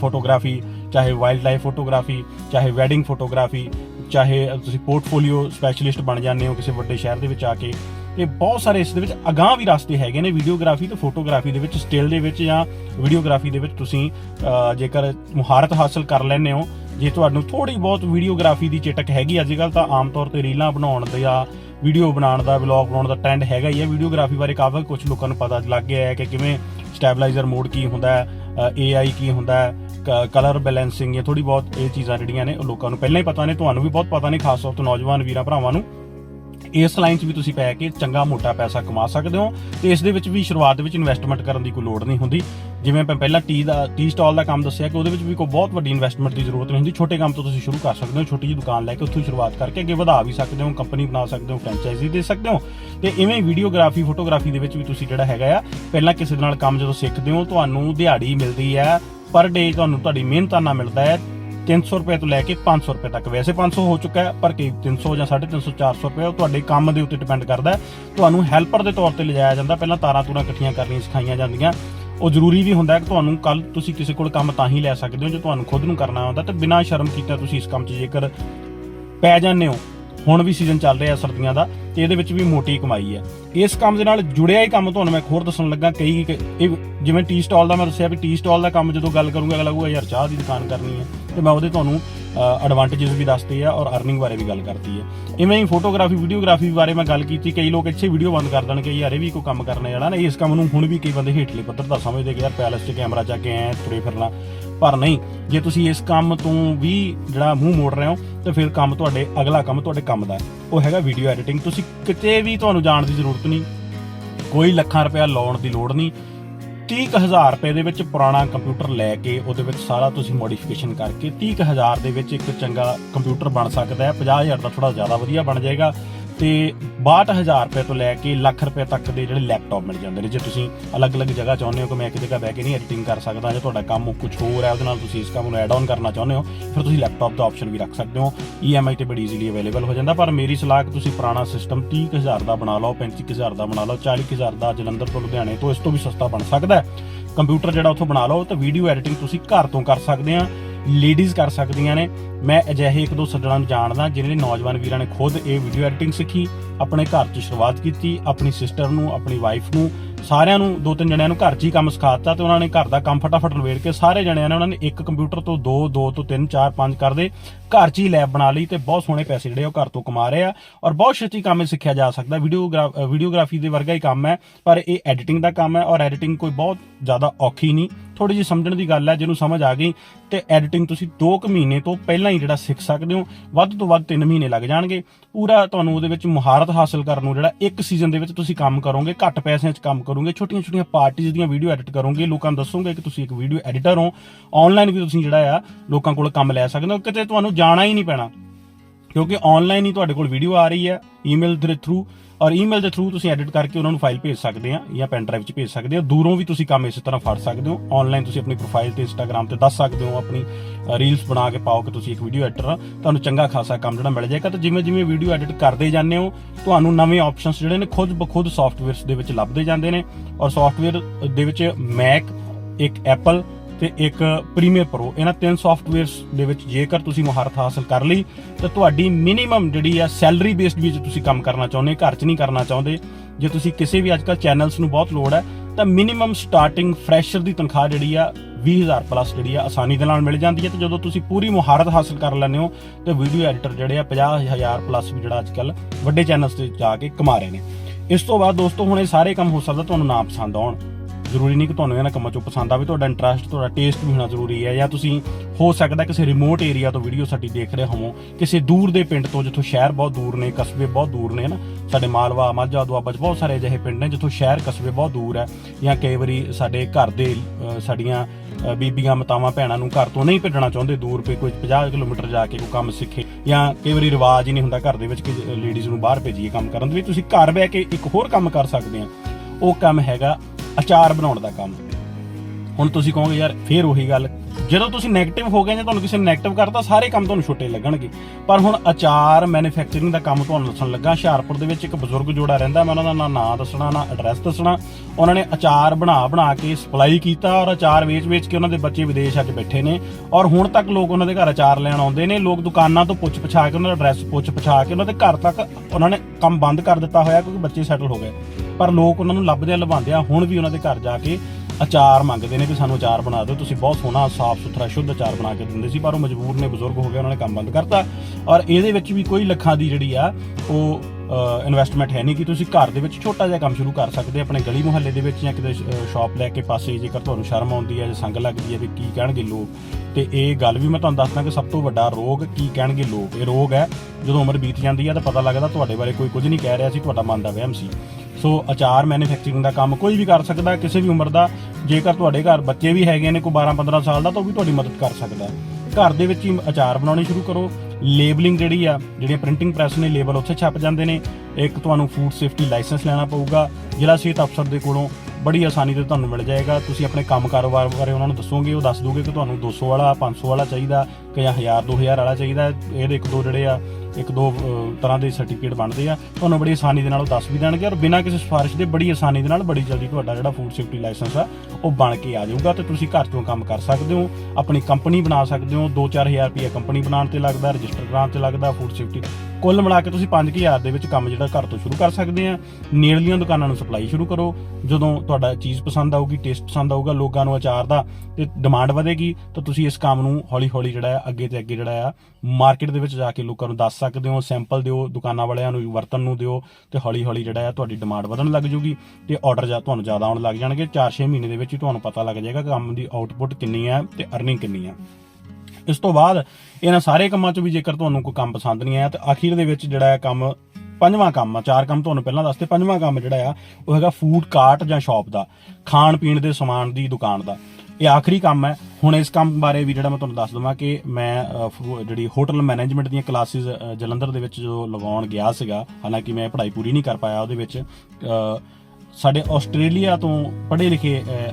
ਫੋਟੋਗ੍ਰਾਫੀ, ਚਾਹੇ ਵਾਈਲਡ ਲਾਈਫ ਫੋਟੋਗ੍ਰਾਫੀ ਚਾਹੇ ਵੈਡਿੰਗ ਫੋਟੋਗ੍ਰਾਫੀ ਚਾਹੇ ਤੁਸੀਂ ਪੋਰਟਫੋਲੀਓ ਸਪੈਸ਼ਲਿਸਟ ਬਣ ਜਾਂਦੇ ਹੋ ਕਿਸੇ ਵੱਡੇ ਸ਼ਹਿਰ ਦੇ ਵਿੱਚ ਆ ਕੇ ਤੇ ਬਹੁਤ ਸਾਰੇ ਇਸ ਦੇ ਵਿੱਚ ਅਗਾਹ ਵੀ ਰਸਤੇ ਹੈਗੇ ਨੇ ਵੀਡੀਓਗ੍ਰਾਫੀ ਤੇ ਫੋਟੋਗ੍ਰਾਫੀ ਦੇ ਵਿੱਚ, ਸਟਿਲ ਦੇ ਵਿੱਚ ਜਾਂ ਵੀਡੀਓਗ੍ਰਾਫੀ ਦੇ ਵਿੱਚ ਤੁਸੀਂ ਜੇਕਰ ਮੁਹਾਰਤ ਹਾਸਲ ਕਰ ਲੈਂਦੇ ਹੋ, ਜੇ ਤੁਹਾਨੂੰ ਥੋੜੀ ਬਹੁਤ ਵੀਡੀਓਗ੍ਰਾਫੀ ਦੀ ਚਿਟਕ ਹੈਗੀ ਅੱਜ ਕੱਲ ਤਾਂ ਆਮ ਤੌਰ ਤੇ ਰੀਲਾਂ ਬਣਾਉਣ ਦਾ ਜਾਂ ਵੀਡੀਓ ਬਣਾਉਣ ਦਾ, ਵਲੌਗ ਬਣਾਉਣ ਦਾ ਟ੍ਰੈਂਡ ਹੈਗਾ ਹੀ ਹੈ। ਵੀਡੀਓਗ੍ਰਾਫੀ ਬਾਰੇ ਕਾਫੀ ਕੁਝ ਲੋਕਾਂ ਨੂੰ ਪਤਾ ਲੱਗ ਗਿਆ ਹੈ ਕਿ ਕਿਵੇਂ ਸਟੈਬਲਾਈਜ਼ਰ ਮੋਡ ਕੀ ਹੁੰਦਾ ਹੈ AI ਕੀ ਹੁੰਦਾ ਹੈ ਕਲਰ ਬੈਲੈਂਸਿੰਗ ਜਾਂ ਥੋੜੀ ਬਹੁਤ ਇਹ ਚੀਜ਼ਾਂ ਜਿਹੜੀਆਂ ਨੇ ਉਹ ਲੋਕਾਂ ਨੂੰ ਪਹਿਲਾਂ ਹੀ ਪਤਾ ਨੇ, ਤੁਹਾਨੂੰ ਵੀ ਬਹੁਤ ਪਤਾ ਨੇ, ਖਾਸ ਤੌਰ ਤੇ ਨੌਜਵਾਨ ਵੀਰਾਂ, ਭਰਾਵਾਂ ਨੂੰ। ਇਸ ਲਾਈਨ 'ਚ ਵੀ ਤੁਸੀਂ ਪੈ ਕੇ ਚੰਗਾ ਮੋਟਾ ਪੈਸਾ ਕਮਾ ਸਕਦੇ ਹੋ ਤੇ ਇਸ ਦੇ ਵਿੱਚ ਵੀ ਸ਼ੁਰੂਆਤ ਦੇ ਵਿੱਚ ਇਨਵੈਸਟਮੈਂਟ ਕਰਨ ਦੀ ਕੋਈ ਲੋੜ ਨਹੀਂ ਹੁੰਦੀ। ਜਿਵੇਂ ਮੈਂ ਪਹਿਲਾਂ ਟੀ ਦਾ ਟੀ ਸਟਾਲ ਦਾ ਕੰਮ ਦੱਸਿਆ ਕਿ ਉਹਦੇ ਵਿੱਚ ਵੀ ਕੋਈ ਬਹੁਤ ਵੱਡੀ ਇਨਵੈਸਟਮੈਂਟ ਦੀ ਜ਼ਰੂਰਤ ਨਹੀਂ ਹੁੰਦੀ। ਛੋਟੇ ਕੰਮ ਤੋਂ ਤੁਸੀਂ ਸ਼ੁਰੂ ਕਰ ਸਕਦੇ ਹੋ, ਛੋਟੀ ਜਿਹੀ ਦੁਕਾਨ ਲੈ ਕੇ ਉੱਥੋਂ ਸ਼ੁਰੂਆਤ ਕਰਕੇ ਅੱਗੇ ਵਧਾ ਵੀ ਸਕਦੇ ਹੋ ਕੰਪਨੀ ਬਣਾ ਸਕਦੇ ਹੋ ਫਰੈਂਚਾਈਜ਼ੀ ਦੇ ਸਕਦੇ ਹੋ। ਤੇ ਇਵੇਂ ਵੀਡੀਓਗ੍ਰਾਫੀ ਫੋਟੋਗ੍ਰਾਫੀ ਦੇ ਵਿੱਚ ਵੀ ਤੁਸੀਂ ਜਿਹੜਾ ਹੈਗਾ ਆ, ਪਹਿਲਾਂ ਕਿਸੇ ਨਾਲ ਕੰਮ ਜਦੋਂ ਸਿੱਖਦੇ ਹੋ, ਤੁਹਾਨੂੰ ਦਿਹਾੜੀ ਮਿਲਦੀ ਹੈ ਪਰ ਡੇ ਤੁਹਾਨੂੰ ਤੁਹਾਡੀ ਮਿਹਨਤਾਨਾ ਮਿਲਦਾ ਹੈ। 300 ਰੁਪਏ ਤੋਂ ਲੈ ਕੇ 500 ਰੁਪਏ ਤੱਕ। ਵੈਸੇ 500 ਹੋ ਚੁੱਕਾ ਹੈ, ਪਰ ਕਈ 300 ਜਾਂ 350 400 ਰੁਪਏ ਉਹ ਤੁਹਾਡੇ ਕੰਮ ਦੇ ਉੱਤੇ ਡਿਪੈਂਡ ਕਰਦਾ ਤੁਹਾਨੂੰ ਹੈਲਪਰ ਦੇ ਤੌਰ ਤੇ ਲਿਜਾਇਆ ਜਾਂਦਾ। ਪਹਿਲਾਂ ਤਾਰਾਂ ਤੂਰਾਂ ਇਕੱਠੀਆਂ ਕਰਨੀਆਂ ਸਿਖਾਈਆਂ ਜਾਂਦੀਆਂ। ਉਹ ਜ਼ਰੂਰੀ ਵੀ ਹੁੰਦਾ ਕਿ ਤੁਹਾਨੂੰ ਕੱਲ ਤੁਸੀਂ ਕਿਸੇ ਕੋਲ ਕੰਮ ਤਾਂ ਹੀ ਲੈ ਸਕਦੇ ਹੋ ਜੇ ਤੁਹਾਨੂੰ ਖੁਦ ਨੂੰ ਕਰਨਾ ਆਉਂਦਾ ਤਾਂ ਬਿਨਾਂ ਸ਼ਰਮ ਕੀਤਾ ਤੁਸੀਂ ਇਸ ਕੰਮ 'ਚ ਜੇਕਰ ਪੈ ਜਾਂਦੇ ਹੋ। ਹੁਣ ਵੀ ਸੀਜ਼ਨ ਚੱਲ ਰਿਹਾ ਸਰਦੀਆਂ ਦਾ ਤੇ ਇਹਦੇ ਵਿੱਚ ਵੀ ਮੋਟੀ ਕਮਾਈ ਹੈ। ਇਸ ਕੰਮ ਦੇ ਨਾਲ ਜੁੜਿਆ ਹੀ ਕੰਮ ਤੁਹਾਨੂੰ ਮੈਂ ਇੱਕ ਹੋਰ ਦੱਸਣ ਲੱਗਾ, ਕਈ ਇਹ ਜਿਵੇਂ ਟੀ ਸਟਾਲ ਦਾ ਮੈਂ ਦੱਸਿਆ ਵੀ ਟੀ ਸਟਾਲ ਦਾ ਕੰਮ ਜਦੋਂ ਗੱਲ ਕਰੂੰਗਾ, ਅਗਲਾ ਕਹੂਗਾ, ਯਾਰ ਚਾਹ ਦੀ ਦੁਕਾਨ ਕਰਨੀ ਹੈ। ਤੇ ਮੈਂ ਉਹਦੇ ਤੁਹਾਨੂੰ ਐਡਵਾਂਟੇजेस ਵੀ ਦੱਸਦੇ ਆ ਔਰ ਅਰਨਿੰਗ ਬਾਰੇ ਵੀ ਗੱਲ ਕਰਦੀ ਹੈ ਇਵੇਂ ਹੀ ਫੋਟੋਗ੍ਰਾਫੀ ਵੀਡੀਓਗ੍ਰਾਫੀ ਬਾਰੇ ਮੈਂ ਗੱਲ ਕੀਤੀ, ਕਈ ਲੋਕ ਇੱਥੇ ਵੀਡੀਓ ਬੰਦ ਕਰ ਦੇਣਗੇ ਯਾਰ ਇਹ ਵੀ ਕੋਈ ਕੰਮ ਕਰਨੇ ਵਾਲਾ ਨਾ, ਇਸ ਕੰਮ ਨੂੰ ਹੁਣ ਵੀ ਕਈ ਬੰਦੇ ਹੇਠਲੇ ਪੱਧਰ ਦਾ ਸਮਝਦੇ ਕਿ ਯਾਰ ਪੈਲਸ 'ਚ ਕੈਮਰਾ ਚੱਕ ਕੇ ਐ ਤੁਰੇ ਫਿਰਨਾ। ਪਰ ਨਹੀਂ, ਜੇ ਤੁਸੀਂ ਇਸ ਕੰਮ ਤੋਂ ਵੀ ਜਿਹੜਾ ਮੂੰਹ ਮੋੜ ਰਹੇ ਹੋ, ਤਾਂ ਫਿਰ ਕੰਮ ਤੁਹਾਡੇ, ਅਗਲਾ ਕੰਮ ਤੁਹਾਡੇ ਕੰਮ ਦਾ ਉਹ ਹੈਗਾ ਵੀਡੀਓ ਐਡੀਟਿੰਗ ਤੁਸੀਂ ਕਿਤੇ ਵੀ ਤੁਹਾਨੂੰ ਜਾਣ ਦੀ ਜ਼ਰੂਰਤ ਨਹੀਂ, ਕੋਈ ਲੱਖਾਂ ਰੁਪਇਆ ਲਾਉਣ ਦੀ ਲੋੜ ਨਹੀਂ 30000 ਰੁਪਏ ਦੇ ਵਿੱਚ ਪੁਰਾਣਾ ਕੰਪਿਊਟਰ ਲੈ ਕੇ ਉਹਦੇ ਵਿੱਚ ਸਾਰਾ ਤੁਸੀਂ ਮੋਡੀਫਿਕੇਸ਼ਨ ਕਰਕੇ 30000 ਦੇ ਵਿੱਚ ਇੱਕ ਚੰਗਾ ਕੰਪਿਊਟਰ ਬਣ ਸਕਦਾ ਹੈ। 50000 ਦਾ ਥੋੜਾ ਜ਼ਿਆਦਾ ਵਧੀਆ ਬਣ ਜਾਏਗਾ। ਤੇ 62000 ਰੁਪਏ ਤੋਂ ਲੈ ਕੇ ਲੱਖ ਰੁਪਏ ਤੱਕ ਦੇ ਜਿਹੜੇ ਲੈਪਟਾਪ ਮਿਲ ਜਾਂਦੇ ਨੇ। ਜੇ ਤੁਸੀਂ ਅਲੱਗ-ਅਲੱਗ ਜਗ੍ਹਾ ਚਾਹੁੰਦੇ ਹੋ ਕਿ ਮੈਂ ਇੱਕ ਜਗ੍ਹਾ ਬਹਿ ਕੇ ਨਹੀਂ ਐਡੀਟਿੰਗ ਕਰ ਸਕਦਾ ਜਾਂ ਤੁਹਾਡਾ ਕੰਮ ਕੁਝ ਹੋਰ ਹੈ, ਉਹਦੇ ਨਾਲ ਤੁਸੀਂ ਇਸ ਕੰਮ ਨੂੰ ਐਡ ਆਨ ਕਰਨਾ ਚਾਹੁੰਦੇ ਹੋ, ਫਿਰ ਤੁਸੀਂ ਲੈਪਟਾਪ ਦਾ ਆਪਸ਼ਨ ਵੀ ਰੱਖ ਸਕਦੇ ਹੋ। EMI ਤੇ ਬੜੀ ਈਜ਼ੀਲੀ ਅਵੇਲੇਬਲ ਹੋ ਜਾਂਦਾ, ਪਰ ਮੇਰੀ ਸਲਾਹ ਕਿ ਤੁਸੀਂ ਪੁਰਾਣਾ ਸਿਸਟਮ 30000 ਦਾ ਬਣਾ ਲਓ 35000 ਦਾ ਬਣਾ ਲਓ 40000 ਦਾ ਜਲੰਧਰ ਤੋਂ ਲੁਧਿਆਣੇ ਤੋਂ ਇਸ ਤੋਂ ਵੀ ਸਸਤਾ ਬਣ ਸਕਦਾ ਹੈ। ਕੰਪਿਊਟਰ ਜਿਹੜਾ ਉੱਥੋਂ ਬਣਾ ਲਓ ਤੇ ਵੀਡੀਓ ਐਡੀਟਿੰਗ ਤੁਸੀਂ ਘਰ ਤੋਂ ਕਰ ਸਕਦੇ ਆ। ਲੇਡੀਜ਼ ਕਰ ਸਕਦੀਆਂ ਨੇ। ਮੈਂ ਅਜਿਹੇ ਇੱਕ ਦੋ ਸੱਜਣਾਂ ਨੂੰ ਜਾਣਦਾ ਜਿਨ੍ਹਾਂ ਨੇ ਨੌਜਵਾਨ ਵੀਰਾਂ ਨੇ ਖੁਦ ਇਹ ਵੀਡੀਓ ਐਡੀਟਿੰਗ ਸਿੱਖੀ, ਆਪਣੇ ਘਰ 'ਚ ਸ਼ੁਰੂਆਤ ਕੀਤੀ, ਆਪਣੀ ਸਿਸਟਰ ਨੂੰ, ਆਪਣੀ ਵਾਈਫ ਨੂੰ। ਸਾਰਿਆਂ ਨੂੰ, ਦੋ ਤਿੰਨ ਜਣਿਆਂ ਨੂੰ ਘਰ 'ਚ ਹੀ ਕੰਮ ਸਿਖਾਤਾ ਤੇ ਉਹਨਾਂ ਨੇ ਘਰ ਦਾ ਕੰਮ ਫਟਾਫਟ ਨਵੇੜ ਕੇ ਸਾਰੇ ਜਣਿਆਂ ਨੇ ਉਹਨਾਂ ਨੇ ਇੱਕ ਕੰਪਿਊਟਰ ਤੋਂ ਦੋ ਦੋ ਤੋਂ ਤਿੰਨ, ਚਾਰ, ਪੰਜ ਕਰਦੇ। ਘਰ 'ਚ ਹੀ ਲੈਬ ਬਣਾ ਲਈ ਤੇ ਬਹੁਤ ਸੋਹਣੇ ਪੈਸੇ ਜਿਹੜੇ ਉਹ ਘਰ ਤੋਂ ਕਮਾ ਰਹੇ ਆ ਔਰ ਬਹੁਤ ਛੇਤੀ ਕੰਮ ਸਿੱਖਿਆ ਜਾ ਸਕਦਾ। ਵੀਡੀਓ ਵੀਡੀਓਗ੍ਰਾਫੀ ਦੇ ਵਰਗਾ ਹੀ ਕੰਮ ਹੈ, ਪਰ ਇਹ ਐਡੀਟਿੰਗ ਦਾ ਕੰਮ ਹੈ ਔਰ ਐਡੀਟਿੰਗ ਕੋਈ ਬਹੁਤ ਜ਼ਿਆਦਾ ਔਖੀ ਨਹੀਂ। ਥੋੜੀ ਜਿਹੀ ਸਮਝਣ ਦੀ ਗੱਲ ਹੈ, ਜਿਹਨੂੰ ਸਮਝ ਆ ਗਈ, ਤੇ ਐਡੀਟਿੰਗ ਤੁਸੀਂ 2 ਕੁ ਮਹੀਨੇ ਤੋਂ ਪਹਿਲਾਂ ਹੀ ਜਿਹੜਾ ਸਿੱਖ ਸਕਦੇ ਹੋ, ਵੱਧ ਤੋਂ ਵੱਧ 3 ਮਹੀਨੇ ਲੱਗ ਜਾਣਗੇ। ਪੂਰਾ ਤੁਹਾਨੂੰ ਉਹਦੇ ਵਿੱਚ ਮੁਹਾਰਤ ਹਾਸਲ ਕਰਨ ਨੂੰ ਜਿਹੜਾ ਇੱਕ ਸੀਜ਼ਨ ਦੇ ਵਿੱਚ ਤੁਸੀਂ ਕੰਮ ਕਰੋਗੇ, ਘੱਟ ਪੈਸਿਆਂ 'ਚ ਕੰਮ ਕਰੋਗੇ ਛੋਟੀਆਂ ਛੋਟੀਆਂ ਪਾਰਟੀਆਂ ਦੀਆਂ ਵੀਡੀਓ ਐਡਿਟ ਕਰੋਗੇ, ਲੋਕਾਂ ਨੂੰ ਦੱਸੋਗੇ ਕਿ ਤੁਸੀਂ ਇੱਕ ਵੀਡੀਓ ਐਡੀਟਰ ਹੋ। ਆਨਲਾਈਨ ਵੀ ਤੁਸੀਂ ਜਿਹੜਾ ਆ, ਲੋਕਾਂ ਕੋਲ ਕੰਮ ਲੈ ਸਕਦੇ ਹੋ, ਕਿਤੇ ਤੁਹਾਨੂੰ ਜਾਣਾ ਹੀ ਨਹੀਂ ਪੈਣਾ। ਕਿਉਂਕਿ ਆਨਲਾਈਨ ਹੀ ਤੁਹਾਡੇ ਕੋਲ ਵੀਡੀਓ ਆ ਰਹੀ ਹੈ ਈਮੇਲ ਦੇ ਥਰੂ ਔਰ ਈਮੇਲ ਦੇ ਥਰੂ ਤੁਸੀਂ ਐਡਿਟ ਕਰਕੇ ਉਹਨਾਂ ਨੂੰ ਫਾਈਲ ਭੇਜ ਸਕਦੇ ਆ ਜਾਂ ਪੈਨ ਡਰਾਈਵ 'ਚ ਭੇਜ ਸਕਦੇ ਹੋ। ਦੂਰੋਂ ਵੀ ਤੁਸੀਂ ਕੰਮ ਇਸੇ ਤਰ੍ਹਾਂ ਫੜ ਸਕਦੇ ਹੋ। ਆਨਲਾਈਨ ਤੁਸੀਂ ਆਪਣੀ ਪ੍ਰੋਫਾਈਲ ਤੇ ਇੰਸਟਾਗ੍ਰam ਤੇ ਦੱਸ ਸਕਦੇ ਹੋ, ਆਪਣੀ ਰੀਲਸ ਬਣਾ ਕੇ ਪਾਓ ਕਿ ਤੁਸੀਂ ਇੱਕ ਵੀਡੀਓ ਐਡੀਟਰ ਆ। ਤੁਹਾਨੂੰ ਚੰਗਾ ਖਾਸਾ ਕੰਮ ਜਿਹੜਾ ਮਿਲ ਜਾਏਗਾ। ਤਾਂ ਜਿਵੇਂ ਜਿਵੇਂ ਵੀਡੀਓ ਐਡਿਟ ਕਰਦੇ ਜਾਂਦੇ ਹੋ, ਤੁਹਾਨੂੰ ਨਵੇਂ ਆਪਸ਼ਨਸ ਜਿਹੜੇ ਨੇ ਖੁਦ ਬਖੁਦ ਸੌਫਟਵੇਅਰਸ ਦੇ ਵਿੱਚ ਲੱਭਦੇ ਜਾਂਦੇ ਨੇ। ਔਰ ਸੌਫਟਵੇਅਰ ਦੇ ਵਿੱਚ ਮੈਕ ਇੱਕ ਐਪਲ ਤੇ ਇੱਕ ਪ੍ਰੀਮੀਅਰ ਪ੍ਰੋ ਇਹਨਾਂ ਤਿੰਨ ਸੌਫਟਵੇਅਰਸ ਦੇ ਵਿੱਚ ਜੇਕਰ ਤੁਸੀਂ ਮਹਾਰਤ ਹਾਸਲ ਕਰ ਲਈ, ਤਾਂ ਤੁਹਾਡੀ ਮਿਨੀਮਮ ਜਿਹੜੀ ਆ ਸੈਲਰੀ ਬੇਸਡ ਵੀ ਜੇ ਤੁਸੀਂ ਕੰਮ ਕਰਨਾ ਚਾਹੁੰਦੇ, ਘਰ 'ਚ ਨਹੀਂ ਕਰਨਾ ਚਾਹੁੰਦੇ, ਜੇ ਤੁਸੀਂ ਕਿਸੇ ਵੀ ਅੱਜਕੱਲ ਚੈਨਲਸ ਨੂੰ ਬਹੁਤ ਲੋੜ ਹੈ, ਤਾਂ ਮਿਨੀਮਮ ਸਟਾਰਟਿੰਗ ਫਰੈਸ਼ਰ ਦੀ ਤਨਖਾਹ ਜਿਹੜੀ ਆ 20000 ਪਲੱਸ ਜਿਹੜੀ ਆ ਆਸਾਨੀ ਦੇ ਨਾਲ ਮਿਲ ਜਾਂਦੀ ਹੈ। ਤੇ ਜਦੋਂ ਤੁਸੀਂ ਪੂਰੀ ਮੁਹਾਰਤ ਹਾਸਲ ਕਰ ਲੈਂਦੇ ਹੋ, ਤੇ ਵੀਡੀਓ ਐਡੀਟਰ ਜਿਹੜੇ ਆ 50000 ਪਲੱਸ ਵੀ ਜਿਹੜਾ ਅੱਜਕੱਲ ਵੱਡੇ ਚੈਨਲਸ ਤੇ ਜਾ ਕੇ ਕਮਾ ਰਹੇ ਨੇ। ਇਸ ਤੋਂ ਬਾਅਦ ਦੋਸਤੋ, ਹੁਣ ਇਹ ਸਾਰੇ ਕੰਮ ਹੋ ਸਕਦਾ, ਤੁਹਾਨੂੰ ਨਾ ਪਸੰਦ ਆਉਣ। ਜ਼ਰੂਰੀ ਨਹੀਂ ਕਿ ਤੁਹਾਨੂੰ ਇਹਨਾਂ ਕੰਮਾਂ ਚੋਂ ਪਸੰਦ ਆਵੇ, ਤੁਹਾਡਾ ਇੰਟਰਸਟ ਤੁਹਾਡਾ ਟੇਸਟ ਵੀ ਹੋਣਾ ਜ਼ਰੂਰੀ ਹੈ ਜਾਂ ਤੁਸੀਂ ਹੋ ਸਕਦਾ ਕਿਸੇ ਰਿਮੋਟ ਏਰੀਆ ਤੋਂ ਵੀਡੀਓ ਸਾਡੀ ਦੇਖ ਰਹੇ ਹੋਵੋ, ਕਿਸੇ ਦੂਰ ਦੇ ਪਿੰਡ ਤੋਂ ਜਿੱਥੋਂ ਸ਼ਹਿਰ ਬਹੁਤ ਦੂਰ ਨੇ, ਕਸਬੇ ਬਹੁਤ ਦੂਰ ਨੇ ਨਾ ਸਾਡੇ ਮਾਲਵਾ, ਮਾਝਾ, ਦੁਆਬਾ 'ਚ ਬਹੁਤ ਸਾਰੇ ਅਜਿਹੇ ਪਿੰਡ ਨੇ ਜਿੱਥੋਂ ਸ਼ਹਿਰ, ਕਸਬੇ ਬਹੁਤ ਦੂਰ ਹੈ ਜਾਂ ਕਈ ਵਾਰੀ ਸਾਡੇ ਘਰ ਦੇ ਸਾਡੀਆਂ ਬੀਬੀਆਂ, ਮਤਾਵਾਂ, ਭੈਣਾਂ ਨੂੰ ਘਰ ਤੋਂ ਨਹੀਂ ਭੇਜਣਾ ਚਾਹੁੰਦੇ, ਦੂਰ ਪੇ ਕੋਈ 50 ਕਿਲੋਮੀਟਰ ਜਾ ਕੇ ਕੋਈ ਕੰਮ ਸਿੱਖੇ ਜਾਂ ਕਈ ਵਾਰੀ ਰਿਵਾਜ ਹੀ ਨਹੀਂ ਹੁੰਦਾ ਘਰ ਦੇ ਵਿੱਚ ਕਿ ਲੇਡੀਜ਼ ਨੂੰ ਬਾਹਰ ਭੇਜੀਏ ਕੰਮ ਕਰਨ ਦੇ ਵੀ ਤੁਸੀਂ ਘਰ ਬਹਿ ਕੇ ਇੱਕ ਹੋਰ ਕੰਮ ਕਰ ਸਕਦੇ ਆ। ਉਹ ਕੰਮ ਹੈਗਾ ਅਚਾਰ ਬਣਾਉਣ ਦਾ ਕੰਮ। ਹੁਣ ਤੁਸੀਂ ਕਹੋਗੇ, ਯਾਰ, ਫੇਰ ਉਹੀ ਗੱਲ। ਜਦੋਂ ਤੁਸੀਂ 네ਗੇਟਿਵ ਹੋ ਗਏ ਜਾਂ ਤੁਹਾਨੂੰ ਕਿਸੇ ਨੇ 네ਗੇਟਿਵ ਕਰਤਾ, ਸਾਰੇ ਕੰਮ ਤੁਹਾਨੂੰ ਛੋਟੇ ਲੱਗਣਗੇ। ਪਰ ਹੁਣ ਅਚਾਰ ਮੈਨੂਫੈਕਚਰਿੰਗ ਦਾ ਕੰਮ ਤੁਹਾਨੂੰ ਦੱਸਣ ਲੱਗਾ, ਹੁਸ਼ਿਆਰਪੁਰ ਦੇ ਵਿੱਚ ਇੱਕ ਬਜ਼ੁਰਗ ਜੋੜਾ ਰਹਿੰਦਾ ਮੈਂ ਉਹਨਾਂ ਦਾ ਨਾ ਨਾਂ ਦੱਸਣਾ, ਨਾ ਐਡਰੈਸ ਦੱਸਣਾ। ਉਹਨਾਂ ਨੇ ਅਚਾਰ ਬਣਾ ਬਣਾ ਕੇ ਸਪਲਾਈ ਕੀਤਾ ਔਰ ਅਚਾਰ ਵੇਚ-ਵੇਚ ਕੇ ਉਹਨਾਂ ਦੇ ਬੱਚੇ ਵਿਦੇਸ਼ ਅੱਜ ਬੈਠੇ ਨੇ। ਔਰ ਹੁਣ ਤੱਕ ਲੋਕ ਉਹਨਾਂ ਦੇ ਘਰ ਅਚਾਰ ਲੈਣ ਆਉਂਦੇ ਨੇ। ਲੋਕ ਦੁਕਾਨਾਂ ਤੋਂ ਪੁੱਛ ਪਛਾ ਕੇ, ਉਹਨਾਂ ਦਾ ਐਡਰੈਸ ਪੁੱਛ ਪਛਾ ਕੇ, ਉਹਨਾਂ ਦੇ ਘਰ ਤੱਕ ਉਹਨਾਂ ਨੇ ਕੰਮ ਬੰਦ ਕਰ ਦਿੱਤਾ ਹੋਇਆ ਕਿਉਂਕਿ ਬੱਚੇ ਸੈਟਲ ਹੋ ਗਏ। ਪਰ ਲੋਕ ਉਹਨਾਂ ਨੂੰ ਲੱਭਦਿਆਂ ਲਭਾਉਂਦੇ ਆ ਹੁਣ ਵੀ ਉਹਨਾਂ ਦੇ ਘਰ ਜਾ ਕੇ ਅਚਾਰ ਮੰਗਦੇ ਨੇ ਵੀ ਸਾਨੂੰ ਅਚਾਰ ਬਣਾ ਦਿਓ। ਤੁਸੀਂ ਬਹੁਤ ਸੋਹਣਾ, ਸਾਫ਼ ਸੁਥਰਾ, ਸ਼ੁੱਧ ਅਚਾਰ ਬਣਾ ਕੇ ਦਿੰਦੇ ਸੀ, ਪਰ ਉਹ ਮਜਬੂਰ ਨੇ, ਬਜ਼ੁਰਗ ਹੋ ਗਏ, ਉਹਨਾਂ ਨੇ ਕੰਮ ਬੰਦ ਕਰਤਾ। ਔਰ ਇਹਦੇ ਵਿੱਚ ਵੀ ਕੋਈ ਲੱਖਾਂ ਦੀ ਜਿਹੜੀ ਆ, ਉਹ ਇਨਵੈਸਟਮੈਂਟ ਹੈ ਨਹੀਂ ਕਿ ਤੁਸੀਂ ਘਰ ਦੇ ਵਿੱਚ ਛੋਟਾ ਜਿਹਾ ਕੰਮ ਸ਼ੁਰੂ ਕਰ ਸਕਦੇ, ਆਪਣੇ ਗਲੀ ਮੁਹੱਲੇ ਦੇ ਵਿੱਚ ਜਾਂ ਕਿਤੇ ਸ਼ਾਪ ਲੈ ਕੇ ਪਾਸੇ ਜੇਕਰ ਤੁਹਾਨੂੰ ਸ਼ਰਮ ਆਉਂਦੀ ਹੈ ਜਾਂ ਸੰਗ ਲੱਗਦੀ ਹੈ ਵੀ ਕੀ ਕਹਿਣਗੇ ਲੋਕ, ਤੇ ਇਹ ਗੱਲ ਵੀ ਮੈਂ ਤੁਹਾਨੂੰ ਦੱਸਦਾ ਕਿ ਸਭ ਤੋਂ ਵੱਡਾ ਰੋਗ ਕੀ ਕਹਿਣਗੇ ਲੋਕ? ਇਹ ਰੋਗ ਹੈ, ਜਦੋਂ ਉਮਰ ਬੀਤ ਜਾਂਦੀ ਹੈ ਤਾਂ ਪਤਾ ਲੱਗਦਾ ਤੁਹਾਡੇ ਬਾਰੇ ਕੋਈ ਕੁਝ ਨਹੀਂ ਕਹਿ ਰਿਹਾ ਸੀ, ਤੁਹਾਡਾ ਮਨ ਦਾ ਵਹਿਮ ਸੀ। ਸੋ ਅਚਾਰ ਮੈਨੂਫੈਕਚਰਿੰਗ ਦਾ ਕੰਮ ਕੋਈ ਵੀ ਕਰ ਸਕਦਾ, ਕਿਸੇ ਵੀ ਉਮਰ ਦਾ, ਜੇਕਰ ਤੁਹਾਡੇ ਘਰ ਬੱਚੇ ਵੀ ਹੈਗੇ ਨੇ ਕੋਈ 12 15 ਸਾਲ ਦਾ ਤਾਂ ਉਹ ਵੀ ਤੁਹਾਡੀ ਮਦਦ ਕਰ ਸਕਦਾ ਹੈ। ਘਰ ਦੇ ਵਿੱਚ ਹੀ ਅਚਾਰ ਬਣਾਉਣੇ ਸ਼ੁਰੂ ਕਰੋ ਲੇਬਲਿੰਗ ਜਿਹੜੀ ਆ, ਜਿਹੜੀਆਂ ਪ੍ਰਿੰਟਿੰਗ ਪ੍ਰੈਸ ਨੇ ਲੇਬਲ ਉੱਥੇ ਛਪ ਜਾਂਦੇ ਨੇ। ਇੱਕ ਤੁਹਾਨੂੰ ਫੂਡ ਸੇਫਟੀ ਲਾਇਸੈਂਸ ਲੈਣਾ ਪਊਗਾ। ਜ਼ਿਲ੍ਹਾ ਸਿਹਤ ਅਫਸਰ ਦੇ ਕੋਲੋਂ ਬੜੀ ਆਸਾਨੀ ਤੇ ਤੁਹਾਨੂੰ ਮਿਲ ਜਾਏਗਾ। ਤੁਸੀਂ ਆਪਣੇ ਕੰਮ ਕਾਰੋਬਾਰ ਬਾਰੇ ਉਹਨਾਂ ਨੂੰ ਦੱਸੋਗੇ, ਉਹ ਦੱਸ ਦੋਗੇ ਕਿ ਤੁਹਾਨੂੰ 200 ਵਾਲਾ 500 ਵਾਲਾ ਚਾਹੀਦਾ ਕਿ ਜਾਂ 1000 2000 ਵਾਲਾ ਚਾਹੀਦਾ। ਇਹਦੇ ਇੱਕ ਦੋ ਜਿਹੜੇ ਆ ਇੱਕ ਦੋ ਤਰ੍ਹਾਂ ਦੇ ਸਰਟੀਫਿਕੇਟ ਬਣਦੇ ਆ। ਤੁਹਾਨੂੰ ਬੜੀ ਆਸਾਨੀ ਦੇ ਨਾਲ ਉਹ ਦੱਸ ਵੀ ਦੇਣਗੇ ਔਰ ਬਿਨਾਂ ਕਿਸੇ ਸਿਫਾਰਿਸ਼ ਦੇ ਬੜੀ ਆਸਾਨੀ ਦੇ ਨਾਲ ਬੜੀ ਜਲਦੀ ਤੁਹਾਡਾ ਜਿਹੜਾ ਫੂਡ ਸੇਫਟੀ ਲਾਇਸੈਂਸ ਆ, ਉਹ ਬਣ ਕੇ ਆ ਜਾਊਗਾ ਤੇ ਤੁਸੀਂ ਘਰ ਤੋਂ ਕੰਮ ਕਰ ਸਕਦੇ ਹੋ, ਆਪਣੀ ਕੰਪਨੀ ਬਣਾ ਸਕਦੇ ਹੋ 2-4000 ਰੁਪਏ ਕੰਪਨੀ ਬਣਾਉਣ ਤੇ ਲੱਗਦਾ ਰਜਿਸਟਰ ਕਰਾਉਣ ਤੇ ਲੱਗਦਾ ਫੂਡ ਸੇਫਟੀ ਕੁੱਲ ਮਿਲਾ ਕੇ ਤੁਸੀਂ 5000 ਦੇ ਵਿੱਚ ਕੰਮ ਜਿਹੜਾ ਘਰ ਤੋਂ ਸ਼ੁਰੂ ਕਰ ਸਕਦੇ ਆ। ਨੇੜਲੀਆਂ ਦੁਕਾਨਾਂ ਨੂੰ ਸਪਲਾਈ ਸ਼ੁਰੂ ਕਰੋ, ਜਦੋਂ ਤੁਹਾਡਾ ਚੀਜ਼ ਪਸੰਦ ਆਊਗੀ ਟੇਸਟ ਪਸੰਦ ਆਊਗਾ, ਲੋਕਾਂ ਨੂੰ ਅਚਾਰ ਦਾ ਤੇ ਡਿਮਾਂਡ ਵਧੇਗੀ, ਤਾਂ ਤੁਸੀਂ ਇਸ ਕੰਮ ਨੂੰ ਹੌਲੀ ਹੌਲੀ ਜਿਹੜਾ ਆ ਅੱਗੇ ਤੇ ਅੱਗੇ ਜਿਹੜਾ ਆ ਮਾਰਕੀਟ ਦੇ ਵਿੱਚ ਜਾ ਕੇ ਲੋਕਾਂ ਨੂੰ ਦੱਸ ਸਕਦੇ ਹੋ ਸੈਂਪਲ ਦਿਓ, ਦੁਕਾਨਾਂ ਵਾਲਿਆਂ ਨੂੰ ਵਰਤਨ ਨੂੰ ਦਿਓ ਤੇ ਹੌਲੀ ਹੌਲੀ ਜਿਹੜਾ ਆ ਤੁਹਾਡੀ ਡਿਮਾਂਡ ਵਧਣ ਲੱਗ ਜੂਗੀ ਤੇ ਆਰਡਰ ਜਾ ਤੁਹਾਨੂੰ ਜ਼ਿਆਦਾ ਆਉਣ ਲੱਗ ਜਾਣਗੇ। 4-6 ਮਹੀਨੇ ਦੇ ਵਿੱਚ ਹੀ ਤੁਹਾਨੂੰ ਪਤਾ ਲੱਗ ਜਾਏਗਾ ਕੰਮ ਦੀ ਆਊਟਪੁੱਟ ਕਿੰਨੀ ਹੈ ਤੇ ਅਰਨਿੰਗ ਕਿੰਨੀ ਆ ਇਸ ਤੋਂ ਬਾਅਦ ਇਹਨਾਂ ਸਾਰੇ ਕੰਮਾਂ ਚੋਂ ਵੀ ਜੇਕਰ ਤੁਹਾਨੂੰ ਕੋਈ ਕੰਮ ਪਸੰਦ ਨਹੀਂ ਆਇਆ ਤਾਂ ਆਖਿਰ ਦੇ ਵਿੱਚ ਜਿਹੜਾ ਹੈ ਕੰਮ, ਪੰਜਵਾਂ ਕੰਮ ਆ, ਚਾਰ ਕੰਮ ਤੁਹਾਨੂੰ ਪਹਿਲਾਂ ਦੱਸਤੇ, ਪੰਜਵਾਂ ਕੰਮ ਜਿਹੜਾ ਆ, ਉਹ ਹੈਗਾ ਫੂਡ ਕਾਰਟ ਜਾਂ ਸ਼ਾਪ ਦਾ ਖਾਣ ਪੀਣ ਦੇ ਸਮਾਨ ਦੀ ਦੁਕਾਨ ਦਾ। ਇਹ ਆਖਰੀ ਕੰਮ ਹੈ। ਹੁਣ ਇਸ ਕੰਮ ਬਾਰੇ ਵੀ ਜਿਹੜਾ ਮੈਂ ਤੁਹਾਨੂੰ ਦੱਸ ਦਵਾਂ ਕਿ ਮੈਂ ਅਹ, ਜਿਹੜੀ ਹੋਟਲ ਮੈਨੇਜਮੈਂਟ ਦੀਆਂ ਕਲਾਸਿਸ ਜਲੰਧਰ ਦੇ ਵਿੱਚ ਜੋ ਲਗਾਉਣ ਗਿਆ ਸੀਗਾ ਹਾਲਾਂਕਿ ਮੈਂ ਪੜ੍ਹਾਈ ਪੂਰੀ ਨਹੀਂ ਕਰ ਪਾਇਆ ਉਹਦੇ ਵਿੱਚ ਸਾਡੇ ਆਸਟ੍ਰੇਲੀਆ ਤੋਂ ਪੜ੍ਹੇ ਲਿਖੇ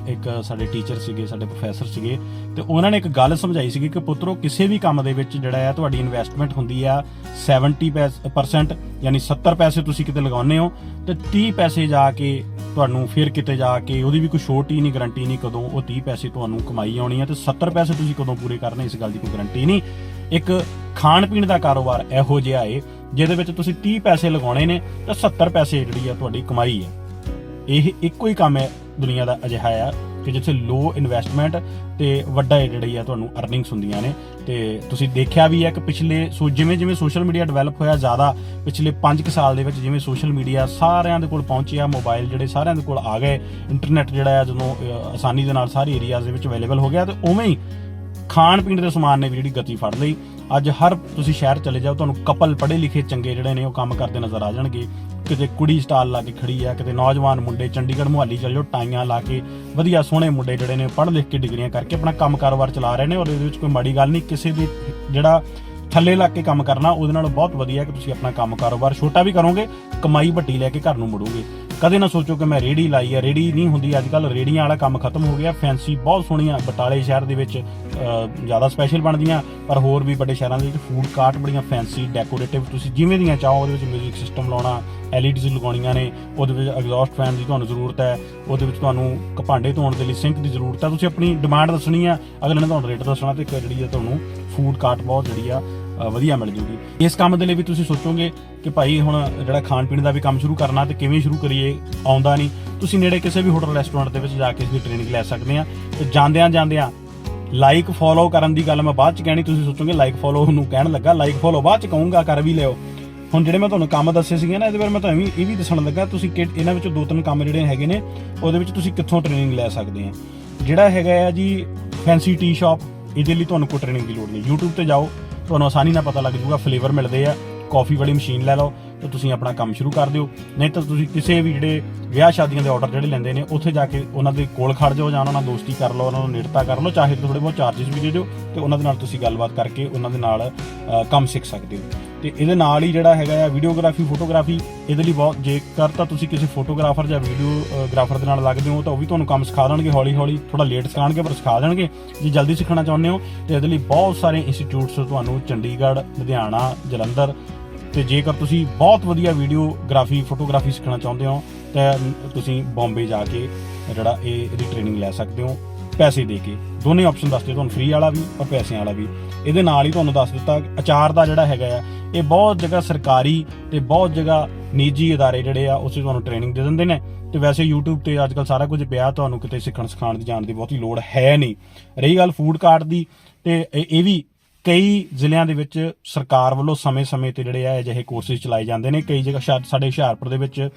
ਇੱਕ ਸਾਡੇ ਟੀਚਰ ਸੀਗੇ, ਸਾਡੇ ਪ੍ਰੋਫੈਸਰ ਸੀਗੇ ਤੇ ਉਹਨਾਂ ਨੇ ਇੱਕ ਗੱਲ ਸਮਝਾਈ ਸੀਗੀ ਕਿ ਪੁੱਤਰੋ ਕਿਸੇ ਵੀ ਕੰਮ ਦੇ ਵਿੱਚ ਜਿਹੜਾ ਹੈ ਤੁਹਾਡੀ ਇਨਵੈਸਟਮੈਂਟ ਹੁੰਦੀ ਆ 70% ਯਾਨੀ 70 ਪੈਸੇ ਤੁਸੀਂ ਕਿਤੇ ਲਗਾਉਂਦੇ ਹੋ ਤੇ 30 ਪੈਸੇ ਜਾ ਕੇ ਤੁਹਾਨੂੰ ਫਿਰ ਕਿਤੇ ਜਾ ਕੇ ਉਹਦੀ ਵੀ ਕੋਈ ਛੋਟੀ ਨਹੀਂ ਗਾਰੰਟੀ ਨਹੀਂ ਕਦੋਂ ਉਹ 30 ਪੈਸੇ ਤੁਹਾਨੂੰ ਕਮਾਈ ਆਉਣੀ ਆ ਤੇ 70 ਪੈਸੇ ਤੁਸੀਂ ਕਦੋਂ ਪੂਰੇ ਕਰਨੇ, ਇਸ ਗੱਲ ਦੀ ਕੋਈ ਗਾਰੰਟੀ ਨਹੀਂ। ਇੱਕ ਖਾਣ ਪੀਣ ਦਾ ਕਾਰੋਬਾਰ ਇਹੋ ਜਿਹਾ ਏ, ਜਿਹਦੇ ਵਿੱਚ ਤੁਸੀਂ 30 ਪੈਸੇ ਲਗਾਉਣੇ ਨੇ ਤਾਂ 70 ਪੈਸੇ ਜਿਹੜੀ ਆ ਤੁਹਾਡੀ ਕਮਾਈ ਹੈ ਇਹ ਇੱਕੋ ਹੀ ਕੰਮ ਹੈ ਦੁਨੀਆ ਦਾ ਅਜਿਹਾ ਆ ਕਿ ਜਿੱਥੇ ਲੋ ਇਨਵੈਸਟਮੈਂਟ ਤੇ ਵੱਡਾ ਜਿਹੜੀ ਆ ਤੁਹਾਨੂੰ ਅਰਨਿੰਗਸ ਹੁੰਦੀਆਂ ਨੇ। ਤੇ ਤੁਸੀਂ ਦੇਖਿਆ ਵੀ ਹੈ ਕਿ ਪਿਛਲੇ ਸੋ ਜਿਵੇਂ ਜਿਵੇਂ ਸੋਸ਼ਲ ਮੀਡੀਆ ਡਿਵੈਲਪ ਹੋਇਆ ਜ਼ਿਆਦਾ, ਪਿਛਲੇ 5 ਸਾਲ ਦੇ ਵਿੱਚ ਜਿਵੇਂ ਸੋਸ਼ਲ ਮੀਡੀਆ ਸਾਰਿਆਂ ਦੇ ਕੋਲ ਪਹੁੰਚਿਆ ਮੋਬਾਈਲ ਜਿਹੜੇ ਸਾਰਿਆਂ ਦੇ ਕੋਲ ਆ ਗਏ ਇੰਟਰਨੈਟ ਜਿਹੜਾ ਆ ਜਦੋਂ ਆਸਾਨੀ ਦੇ ਨਾਲ ਸਾਰੇ ਏਰੀਆਜ਼ ਦੇ ਵਿੱਚ ਅਵੇਲੇਬਲ ਹੋ ਗਿਆ ਤੇ ਉਵੇਂ ਹੀ ਖਾਣ ਪੀਣ ਦੇ ਸਮਾਨ ਨੇ ਵੀ ਜਿਹੜੀ ਗਤੀ ਫੜ ਲਈ। ਅੱਜ ਹਰ ਤੁਸੀਂ ਸ਼ਹਿਰ ਚਲੇ ਜਾਓ, ਤੁਹਾਨੂੰ ਕਪਲ ਪੜ੍ਹੇ ਲਿਖੇ ਚੰਗੇ ਜਿਹੜੇ ਨੇ ਉਹ ਕੰਮ ਕਰਦੇ ਨਜ਼ਰ ਆ ਜਾਣਗੇ। ਕਿਤੇ ਕੁੜੀ ਸਟਾਲ ਲਾ ਕੇ ਖੜੀ ਆ, ਕਿਤੇ ਨੌਜਵਾਨ ਮੁੰਡੇ ਚੰਡੀਗੜ੍ਹ ਮੁਹੱਲੀ ਚਲੇ ਜਾਓ, ਟਾਈਆਂ ਲਾ ਕੇ ਵਧੀਆ ਸੋਹਣੇ ਮੁੰਡੇ ਜਿਹੜੇ ਨੇ, ਪੜ੍ਹ ਲਿਖ ਕੇ ਡਿਗਰੀਆਂ ਕਰਕੇ ਆਪਣਾ ਕੰਮ ਕਾਰੋਬਾਰ ਚਲਾ ਰਹੇ ਨੇ ਔਰ ਇਹਦੇ ਵਿੱਚ ਕੋਈ ਮਾੜੀ ਗੱਲ ਨਹੀਂ, ਕਿਸੇ ਦੀ ਜਿਹੜਾ ਥੱਲੇ ਲੱਗ ਕੇ ਕੰਮ ਕਰਨਾ, ਉਹਦੇ ਨਾਲ ਬਹੁਤ ਵਧੀਆ ਕਿ ਤੁਸੀਂ ਆਪਣਾ ਕੰਮ ਕਾਰੋਬਾਰ ਛੋਟਾ ਵੀ ਕਰੋਗੇ, ਕਮਾਈ ਵੱਡੀ ਲੈ ਕੇ ਘਰ ਨੂੰ ਮੁੜੋਗੇ। ਕਦੇ ਨਾ ਸੋਚੋ ਕਿ ਮੈਂ ਰੇੜੀ ਲਾਈ ਹੈ ਰੇੜੀ ਨਹੀਂ ਹੁੰਦੀ ਅੱਜ ਕੱਲ ਰੇੜੀਆਂ ਵਾਲਾ ਕੰਮ ਖਤਮ ਹੋ ਗਿਆ, ਫੈਂਸੀ ਬਹੁਤ ਸੋਹਣੀਆਂ ਬਟਾਲੇ ਸ਼ਹਿਰ ਦੇ ਵਿੱਚ ਜ਼ਿਆਦਾ ਸਪੈਸ਼ਲ ਬਣਦੀਆਂ, ਪਰ ਹੋਰ ਵੀ ਵੱਡੇ ਸ਼ਹਿਰਾਂ ਦੇ ਵਿੱਚ ਫੂਡ ਕਾਰਟ ਬੜੀਆਂ ਫੈਂਸੀ ਡੈਕੋਰੇਟਿਵ ਤੁਸੀਂ ਜਿਵੇਂ ਦੀਆਂ ਚਾਹੋ, ਉਹਦੇ ਵਿੱਚ 뮤직 ਸਿਸਟਮ ਲਾਉਣਾ ਐਲਈਡੀਜ਼ ਲਗਾਉਣੀਆਂ ਨੇ, ਉਹਦੇ ਵਿੱਚ ਐਗਜ਼ੌਸਟ ਫੈਨ ਦੀ ਤੁਹਾਨੂੰ ਜ਼ਰੂਰਤ ਹੈ, ਉਹਦੇ ਵਿੱਚ ਤੁਹਾਨੂੰ ਭਾਂਡੇ ਧੋਣ ਦੇ ਲਈ ਸਿੰਕ ਦੀ ਜ਼ਰੂਰਤ ਹੈ, ਤੁਸੀਂ ਆਪਣੀ ਡਿਮਾਂਡ ਦੱਸਣੀ ਆ ਅਗਲੇ ਨੇ ਤੁਹਾਨੂੰ ਰੇਟ ਦੱਸਣਾ ਤੇ ਇੱਕ ਜਿਹੜੀ ਆ ਤੁਹਾਨੂੰ ਫੂਡ ਕਾਰਟ ਬਹੁਤ ਜਿਹੜੀ ਆ ਵਧੀਆ ਮਿਲ ਜੂਗੀ। ਇਸ ਕੰਮ ਦੇ ਲਈ ਵੀ ਤੁਸੀਂ ਸੋਚੋਗੇ ਕਿ ਭਾਈ ਹੁਣ ਜਿਹੜਾ ਖਾਣ ਪੀਣ ਦਾ ਵੀ ਕੰਮ ਸ਼ੁਰੂ ਕਰਨਾ ਤੇ ਕਿਵੇਂ ਸ਼ੁਰੂ ਕਰੀਏ, ਆਉਂਦਾ ਨਹੀਂ। ਤੁਸੀਂ ਨੇੜੇ ਕਿਸੇ ਵੀ ਹੋਟਲ ਰੈਸਟੋਰੈਂਟ ਦੇ ਵਿੱਚ ਜਾ ਕੇ ਇਸ ਦੀ ਟ੍ਰੇਨਿੰਗ ਲੈ ਸਕਦੇ ਆ ਤੇ ਜਾਂਦਿਆਂ ਜਾਂਦਿਆਂ ਲਾਈਕ ਫੋਲੋ ਕਰਨ ਦੀ ਗੱਲ ਮੈਂ ਬਾਅਦ ਚ ਕਹਿਣੀ, ਤੁਸੀਂ ਸੋਚੋਗੇ ਲਾਈਕ ਫੋਲੋ ਨੂੰ ਕਹਿਣ ਲੱਗਾ ਲਾਈਕ ਫੋਲੋ ਬਾਅਦ ਚ ਕਹੂੰਗਾ, ਕਰ ਵੀ ਲਿਓ। ਹੁਣ ਜਿਹੜੇ ਮੈਂ ਤੁਹਾਨੂੰ ਕੰਮ ਦੱਸੇ ਸੀਗੇ ਨਾ, ਇਹਦੇ ਬਾਰੇ ਮੈਂ ਤੁਹਾਨੂੰ ਇਹ ਵੀ ਦੱਸਣ ਲੱਗਾ, ਤੁਸੀਂ ਕਿ ਇਹਨਾਂ ਵਿੱਚੋਂ ਦੋ ਤਿੰਨ ਕੰਮ ਜਿਹੜੇ ਹੈਗੇ ਨੇ, ਉਹਦੇ ਵਿੱਚ ਤੁਸੀਂ ਕਿੱਥੋਂ ਟ੍ਰੇਨਿੰਗ ਲੈ ਸਕਦੇ ਆ। ਜਿਹੜਾ ਹੈਗਾ ਆ ਜੀ ਫੈਂਸੀ ਟੀ ਸ਼ਾਪ ਇਹਦੇ ਲਈ ਤੁਹਾਨੂੰ ਕੋਈ ਟ੍ਰੇਨਿੰਗ ਦੀ ਲੋੜ ਨਹੀਂ। YouTube ਤੇ ਜਾਓ, ਤੁਹਾਨੂੰ ਆਸਾਨੀ ਨਾਲ ਪਤਾ ਲੱਗ ਜਾਊਗਾ ਫਲੇਵਰ ਮਿਲਦੇ ਆ। ਕਾਫੀ ਵਾਲੀ ਮਸ਼ੀਨ ਲੈ ਲਓ, ਤੇ ਤੁਸੀਂ ਆਪਣਾ ਕੰਮ ਸ਼ੁਰੂ ਕਰ ਦਿਓ। ਨਹੀਂ ਤਾਂ ਤੁਸੀਂ ਕਿਸੇ ਵੀ ਜਿਹੜੇ ਵਿਆਹ ਸ਼ਾਦੀਆਂ ਦੇ ਆਰਡਰ ਜਿਹੜੇ ਲੈਂਦੇ ਨੇ, ਉੱਥੇ ਜਾ ਕੇ ਉਹਨਾਂ ਦੇ ਕੋਲ ਖੜ ਜਾਓ ਜਾਂ ਉਹਨਾਂ ਨਾਲ ਦੋਸਤੀ ਕਰ ਲਓ, ਉਹਨਾਂ ਨੂੰ ਨੇੜਤਾ ਕਰ ਲਓ, ਚਾਹੇ ਥੋੜੇ ਬਹੁਤ ਚਾਰजेस ਵੀ ਦੇ ਦਿਓ, ਤੇ ਉਹਨਾਂ ਦੇ ਨਾਲ ਤੁਸੀਂ ਗੱਲਬਾਤ ਕਰਕੇ ਉਹਨਾਂ ਦੇ ਨਾਲ ਕੰਮ ਸਿੱਖ ਸਕਦੇ ਹੋ। ਤੇ ਇਹਦੇ ਨਾਲ ਹੀ ਜਿਹੜਾ ਹੈਗਾ ਆ ਵੀਡੀਓਗ੍ਰਾਫੀ ਫੋਟੋਗ੍ਰਾਫੀ ਇਹਦੇ ਲਈ ਬਹੁਤ ਜੇਕਰ ਤਾਂ ਤੁਸੀਂ ਕਿਸੇ ਫੋਟੋਗ੍ਰਾਫਰ ਜਾਂ ਵੀਡੀਓਗ੍ਰਾਫਰ ਦੇ ਨਾਲ ਲੱਗਦੇ ਹੋ, ਤਾਂ ਉਹ ਵੀ ਤੁਹਾਨੂੰ ਕੰਮ ਸਿਖਾ ਦੇਣਗੇ ਹੌਲੀ ਹੌਲੀ ਥੋੜਾ ਲੇਟ ਸਿਖਾਣਗੇ ਪਰ ਸਿਖਾ ਦੇਣਗੇ। ਜੇ ਜਲਦੀ ਸਿੱਖਣਾ ਚਾਹੁੰਦੇ ਹੋ, ਤੇ ਇਹਦੇ ਲਈ ਬਹੁਤ ਸਾਰੇ ਇੰਸਟੀਚਿਊਟਸ ਤੁਹਾਨੂੰ ਚੰਡੀਗੜ੍ਹ, ਲੁਧਿਆਣਾ, ਜਲੰਧਰ, ਤੇ ਜੇਕਰ ਤੁਸੀਂ ਬਹੁਤ ਵਧੀਆ ਵੀਡੀਓਗ੍ਰਾਫੀ ਫੋਟੋਗ੍ਰਾਫੀ ਸਿੱਖਣਾ ਚਾਹੁੰਦੇ ਹੋ, ਤਾਂ ਤੁਸੀਂ ਬੰਬੇ ਜਾ ਕੇ ਜਿਹੜਾ ਇਹ ਇਹਦੀ ਟ੍ਰੇਨਿੰਗ ਲੈ ਸਕਦੇ ਹੋ। ਪੈਸੇ ਦੇ ਕੇ। ਦੋਨੇ ਆਪਸ਼ਨ ਦੱਸਦੇ ਤੁਹਾਨੂੰ ਫ੍ਰੀ ਵਾਲਾ ਵੀ ਔਰ ਪੈਸਿਆਂ ਵਾਲਾ ਵੀ। ਇਹਦੇ ਨਾਲ ਹੀ ਤੁਹਾਨੂੰ ਦੱਸ ਦਿੱਤਾ, ਅਚਾਰ ਦਾ ਜਿਹੜਾ ਹੈਗਾ ਆ, ਇਹ ਬਹੁਤ ਜਗ੍ਹਾ ਸਰਕਾਰੀ ਤੇ ਬਹੁਤ ਜਗ੍ਹਾ ਨਿੱਜੀ ਅਦਾਰੇ ਜਿਹੜੇ ਆ, ਉਸੇ ਤੁਹਾਨੂੰ ਟ੍ਰੇਨਿੰਗ ਦੇ ਦਿੰਦੇ ਨੇ। ਤੇ ਵੈਸੇ YouTube ਤੇ ਅੱਜ ਕੱਲ ਸਾਰਾ ਕੁਝ ਪਿਆ, ਤੁਹਾਨੂੰ ਕਿਤੇ ਸਿੱਖਣ ਸਿਖਾਉਣ ਦੀ ਜਾਣ ਦੀ ਬਹੁਤੀ ਲੋੜ ਹੈ ਨਹੀਂ। ਰਹੀ ਗੱਲ ਫੂਡ ਕਾਰਟ ਦੀ, ਤੇ ਇਹ ਵੀ ਕਈ ਜ਼ਿਲ੍ਹਿਆਂ ਦੇ ਵਿੱਚ ਸਰਕਾਰ ਵੱਲੋਂ ਸਮੇਂ-ਸਮੇਂ ਤੇ ਜਿਹੜੇ ਆ, ਅਜਿਹੇ ਕੋਰਸਿਸ ਚਲਾਏ ਜਾਂਦੇ ਨੇ। ਕਈ ਜਗ੍ਹਾ ਸ਼ਾ- ਸਾਡੇ ਹੁਸ਼ਿਆਰਪੁਰ ਦੇ ਵਿੱਚ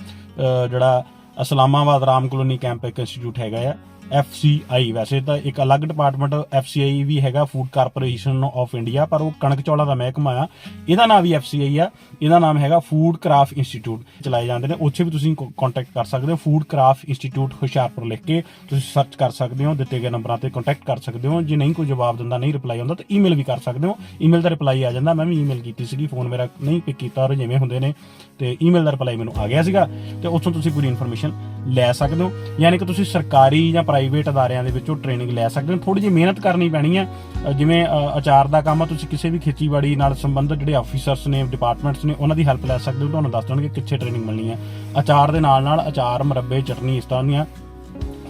ਜਿਹੜਾ ਇਸਲਾਮਾਬਾਦ ਰਾਮ ਕਲੋਨੀ ਕੈਂਪ ਇੱਕ ਇੰਸਟੀਚਿਊਟ ਹੈਗਾ ਆ। FCI ਵੈਸੇ ਤਾਂ ਇੱਕ ਅਲੱਗ ਡਿਪਾਰਟਮੈਂਟ FCI ਵੀ ਹੈਗਾ ਫੂਡ ਕਾਰਪੋਰੇਸ਼ਨ ਆਫ ਇੰਡੀਆ ਪਰ ਉਹ ਕਣਕ ਚੌਲਾਂ ਦਾ ਮਹਿਕਮਾ ਆ। ਇਹਦਾ ਨਾਮ ਵੀ FCI ਆ। ਇਹਦਾ ਨਾਮ ਹੈਗਾ ਫੂਡ ਕਰਾਫਟ ਇੰਸਟੀਚਿਊਟ ਚਲਾਏ ਜਾਂਦੇ ਨੇ। ਉੱਥੇ ਵੀ ਤੁਸੀਂ ਕੰਟੈਕਟ ਕਰ ਸਕਦੇ ਹੋ। ਫੂਡ ਕਰਾਫਟ ਇੰਸਟੀਚਿਊਟ ਹੁਸ਼ਿਆਰਪੁਰ ਲਿਖ ਕੇ ਤੁਸੀਂ ਸਰਚ ਕਰ ਸਕਦੇ ਹੋ, ਦਿੱਤੇ ਗਏ ਨੰਬਰਾਂ ਤੇ ਕੰਟੈਕਟ ਕਰ ਸਕਦੇ ਹੋ। ਜੇ ਨਹੀਂ ਕੋਈ ਜਵਾਬ ਦਿੰਦਾ, ਨਹੀਂ ਰਿਪਲਾਈ ਆਉਂਦਾ ਤਾਂ ਈਮੇਲ ਵੀ ਕਰ ਸਕਦੇ ਹੋ। ਈਮੇਲ ਦਾ ਰਿਪਲਾਈ ਆ ਜਾਂਦਾ। ਮੈਂ ਵੀ ਈਮੇਲ ਕੀਤੀ ਸੀਗੀ ਫੋਨ ਮੇਰਾ ਨਹੀਂ ਪਿਕ ਕੀਤਾ ਔਰ ਜਿਵੇਂ ਹੁੰਦੇ ਨੇ। ਤੇ ਈਮੇਲ ਦਾ ਰਿਪਲਾਈ ਮੈਨੂੰ ਆ ਗਿਆ ਸੀਗਾ ਤੇ ਉੱਥੋਂ ਤੁਸੀਂ ਪੂਰੀ ਇਨਫੋਰਮੇਸ਼ਨ ਲੈ ਸਕਦੇ ਹੋ। ਯਾਨੀ ਕਿ ਤੁਸੀਂ ਸਰਕਾਰੀ ਜਾਂ ਪ੍ਰਾਈਵੇਟ ਅਦਾਰਿਆਂ ਦੇ ਵਿੱਚੋਂ ਟ੍ਰੇਨਿੰਗ ਲੈ ਸਕਦੇ ਹੋ। ਥੋੜੀ ਜਿਹੀ ਮਿਹਨਤ ਕਰਨੀ ਪੈਣੀ ਹੈ ਜਿਵੇਂ ਅਚਾਰ ਦਾ ਕੰਮ ਆ, ਤੁਸੀਂ ਕਿਸੇ ਵੀ ਖੇਤੀਬਾੜੀ ਨਾਲ ਸੰਬੰਧਿਤ ਜਿਹੜੇ ਆਫੀਸਰਸ ਨੇ ਡਿਪਾਰਟਮੈਂਟਸ ਨੇ, ਉਹਨਾਂ ਦੀ ਹੈਲਪ ਲੈ ਸਕਦੇ ਹੋ। ਤੁਹਾਨੂੰ ਦੱਸ ਦੇਣਗੇ ਕਿੱਥੇ ਟ੍ਰੇਨਿੰਗ ਮਿਲਣੀ ਹੈ ਅਚਾਰ ਦੇ ਨਾਲ ਨਾਲ ਅਚਾਰ, ਮੁਰੱਬੇ, ਚਟਨੀ ਇਸ ਤਰ੍ਹਾਂ ਦੀਆਂ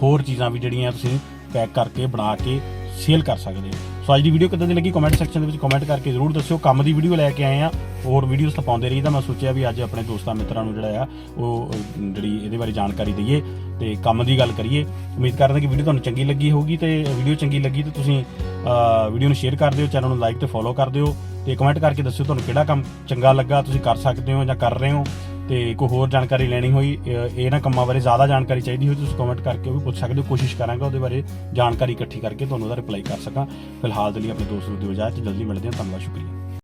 ਹੋਰ ਚੀਜ਼ਾਂ ਵੀ ਜਿਹੜੀਆਂ ਤੁਸੀਂ ਪੈਕ ਕਰਕੇ ਬਣਾ ਕੇ ਸੇਲ ਕਰ ਸਕਦੇ ਹੋ। ਸੋ ਅੱਜ ਦੀ ਵੀਡੀਓ ਕਿੱਦਾਂ ਦੀ ਲੱਗੀ? ਕਮੈਂਟ ਸੈਕਸ਼ਨ ਦੇ ਵਿੱਚ ਕਮੈਂਟ ਕਰਕੇ ਜ਼ਰੂਰ ਦੱਸਿਓ। ਕੰਮ ਦੀ ਵੀਡੀਓ ਲੈ ਕੇ ਆਏ ਆ। ਹੋਰ ਵੀਡੀਓਜ਼ ਤਾਂ ਪਾਉਂਦੇ ਰਹੀਦਾ। ਮੈਂ ਸੋਚਿਆ ਵੀ ਅੱਜ ਆਪਣੇ ਦੋਸਤਾਂ ਮਿੱਤਰਾਂ ਨੂੰ ਜਿਹੜਾ ਆ, ਉਹ ਜਿਹੜੀ ਇਹਦੇ ਬਾਰੇ ਜਾਣਕਾਰੀ ਦਈਏ ਤੇ ਕੰਮ ਦੀ ਗੱਲ ਕਰੀਏ। ਉਮੀਦ ਕਰਦਾ ਕਿ ਵੀਡੀਓ ਤੁਹਾਨੂੰ ਚੰਗੀ ਲੱਗੀ ਹੋਊਗੀ ਤੇ ਵੀਡੀਓ ਚੰਗੀ ਲੱਗੀ ਤਾਂ ਤੁਸੀਂ ਵੀਡੀਓ ਨੂੰ ਸ਼ੇਅਰ ਕਰ ਦਿਓ ਚੈਨਲ ਨੂੰ ਲਾਈਕ ਤੇ ਫੋਲੋ ਕਰ ਦਿਓ ਤੇ ਕਮੈਂਟ ਕਰਕੇ ਦੱਸਿਓ ਤੁਹਾਨੂੰ ਕਿਹੜਾ ਕੰਮ ਚੰਗਾ ਲੱਗਾ। ਤੁਸੀਂ ਕਰ ਸਕਦੇ ਹੋ ਜਾਂ ਕਰ ਰਹੇ ਹੋ। ਤੇ ਕੋਈ ਹੋਰ ਜਾਣਕਾਰੀ ਲੈਣੀ ਹੋਈ ਇਹਨਾਂ ਕੰਮਾਂ ਬਾਰੇ ਜ਼ਿਆਦਾ ਜਾਣਕਾਰੀ ਚਾਹੀਦੀ ਹੋਈ, ਤੁਸੀਂ ਕਮੈਂਟ ਕਰਕੇ ਉਹ ਵੀ ਪੁੱਛ ਸਕਦੇ ਹੋ। ਕੋਸ਼ਿਸ਼ ਕਰਾਂਗਾ ਉਹਦੇ ਬਾਰੇ ਜਾਣਕਾਰੀ ਇਕੱਠੀ ਕਰਕੇ ਤੁਹਾਨੂੰ ਉਹਦਾ ਰਿਪਲਾਈ ਕਰ ਸਕਾਂ। ਫਿਲਹਾਲ ਦੇ ਲਈ ਆਪਣੇ ਦੋਸਤ ਨੂੰ ਦਿਓ ਇਜਾਜ਼ਤ। ਜਲਦੀ ਮਿਲਦੇ ਹਾਂ। ਧੰਨਵਾਦ, ਸ਼ੁਕਰੀਆ।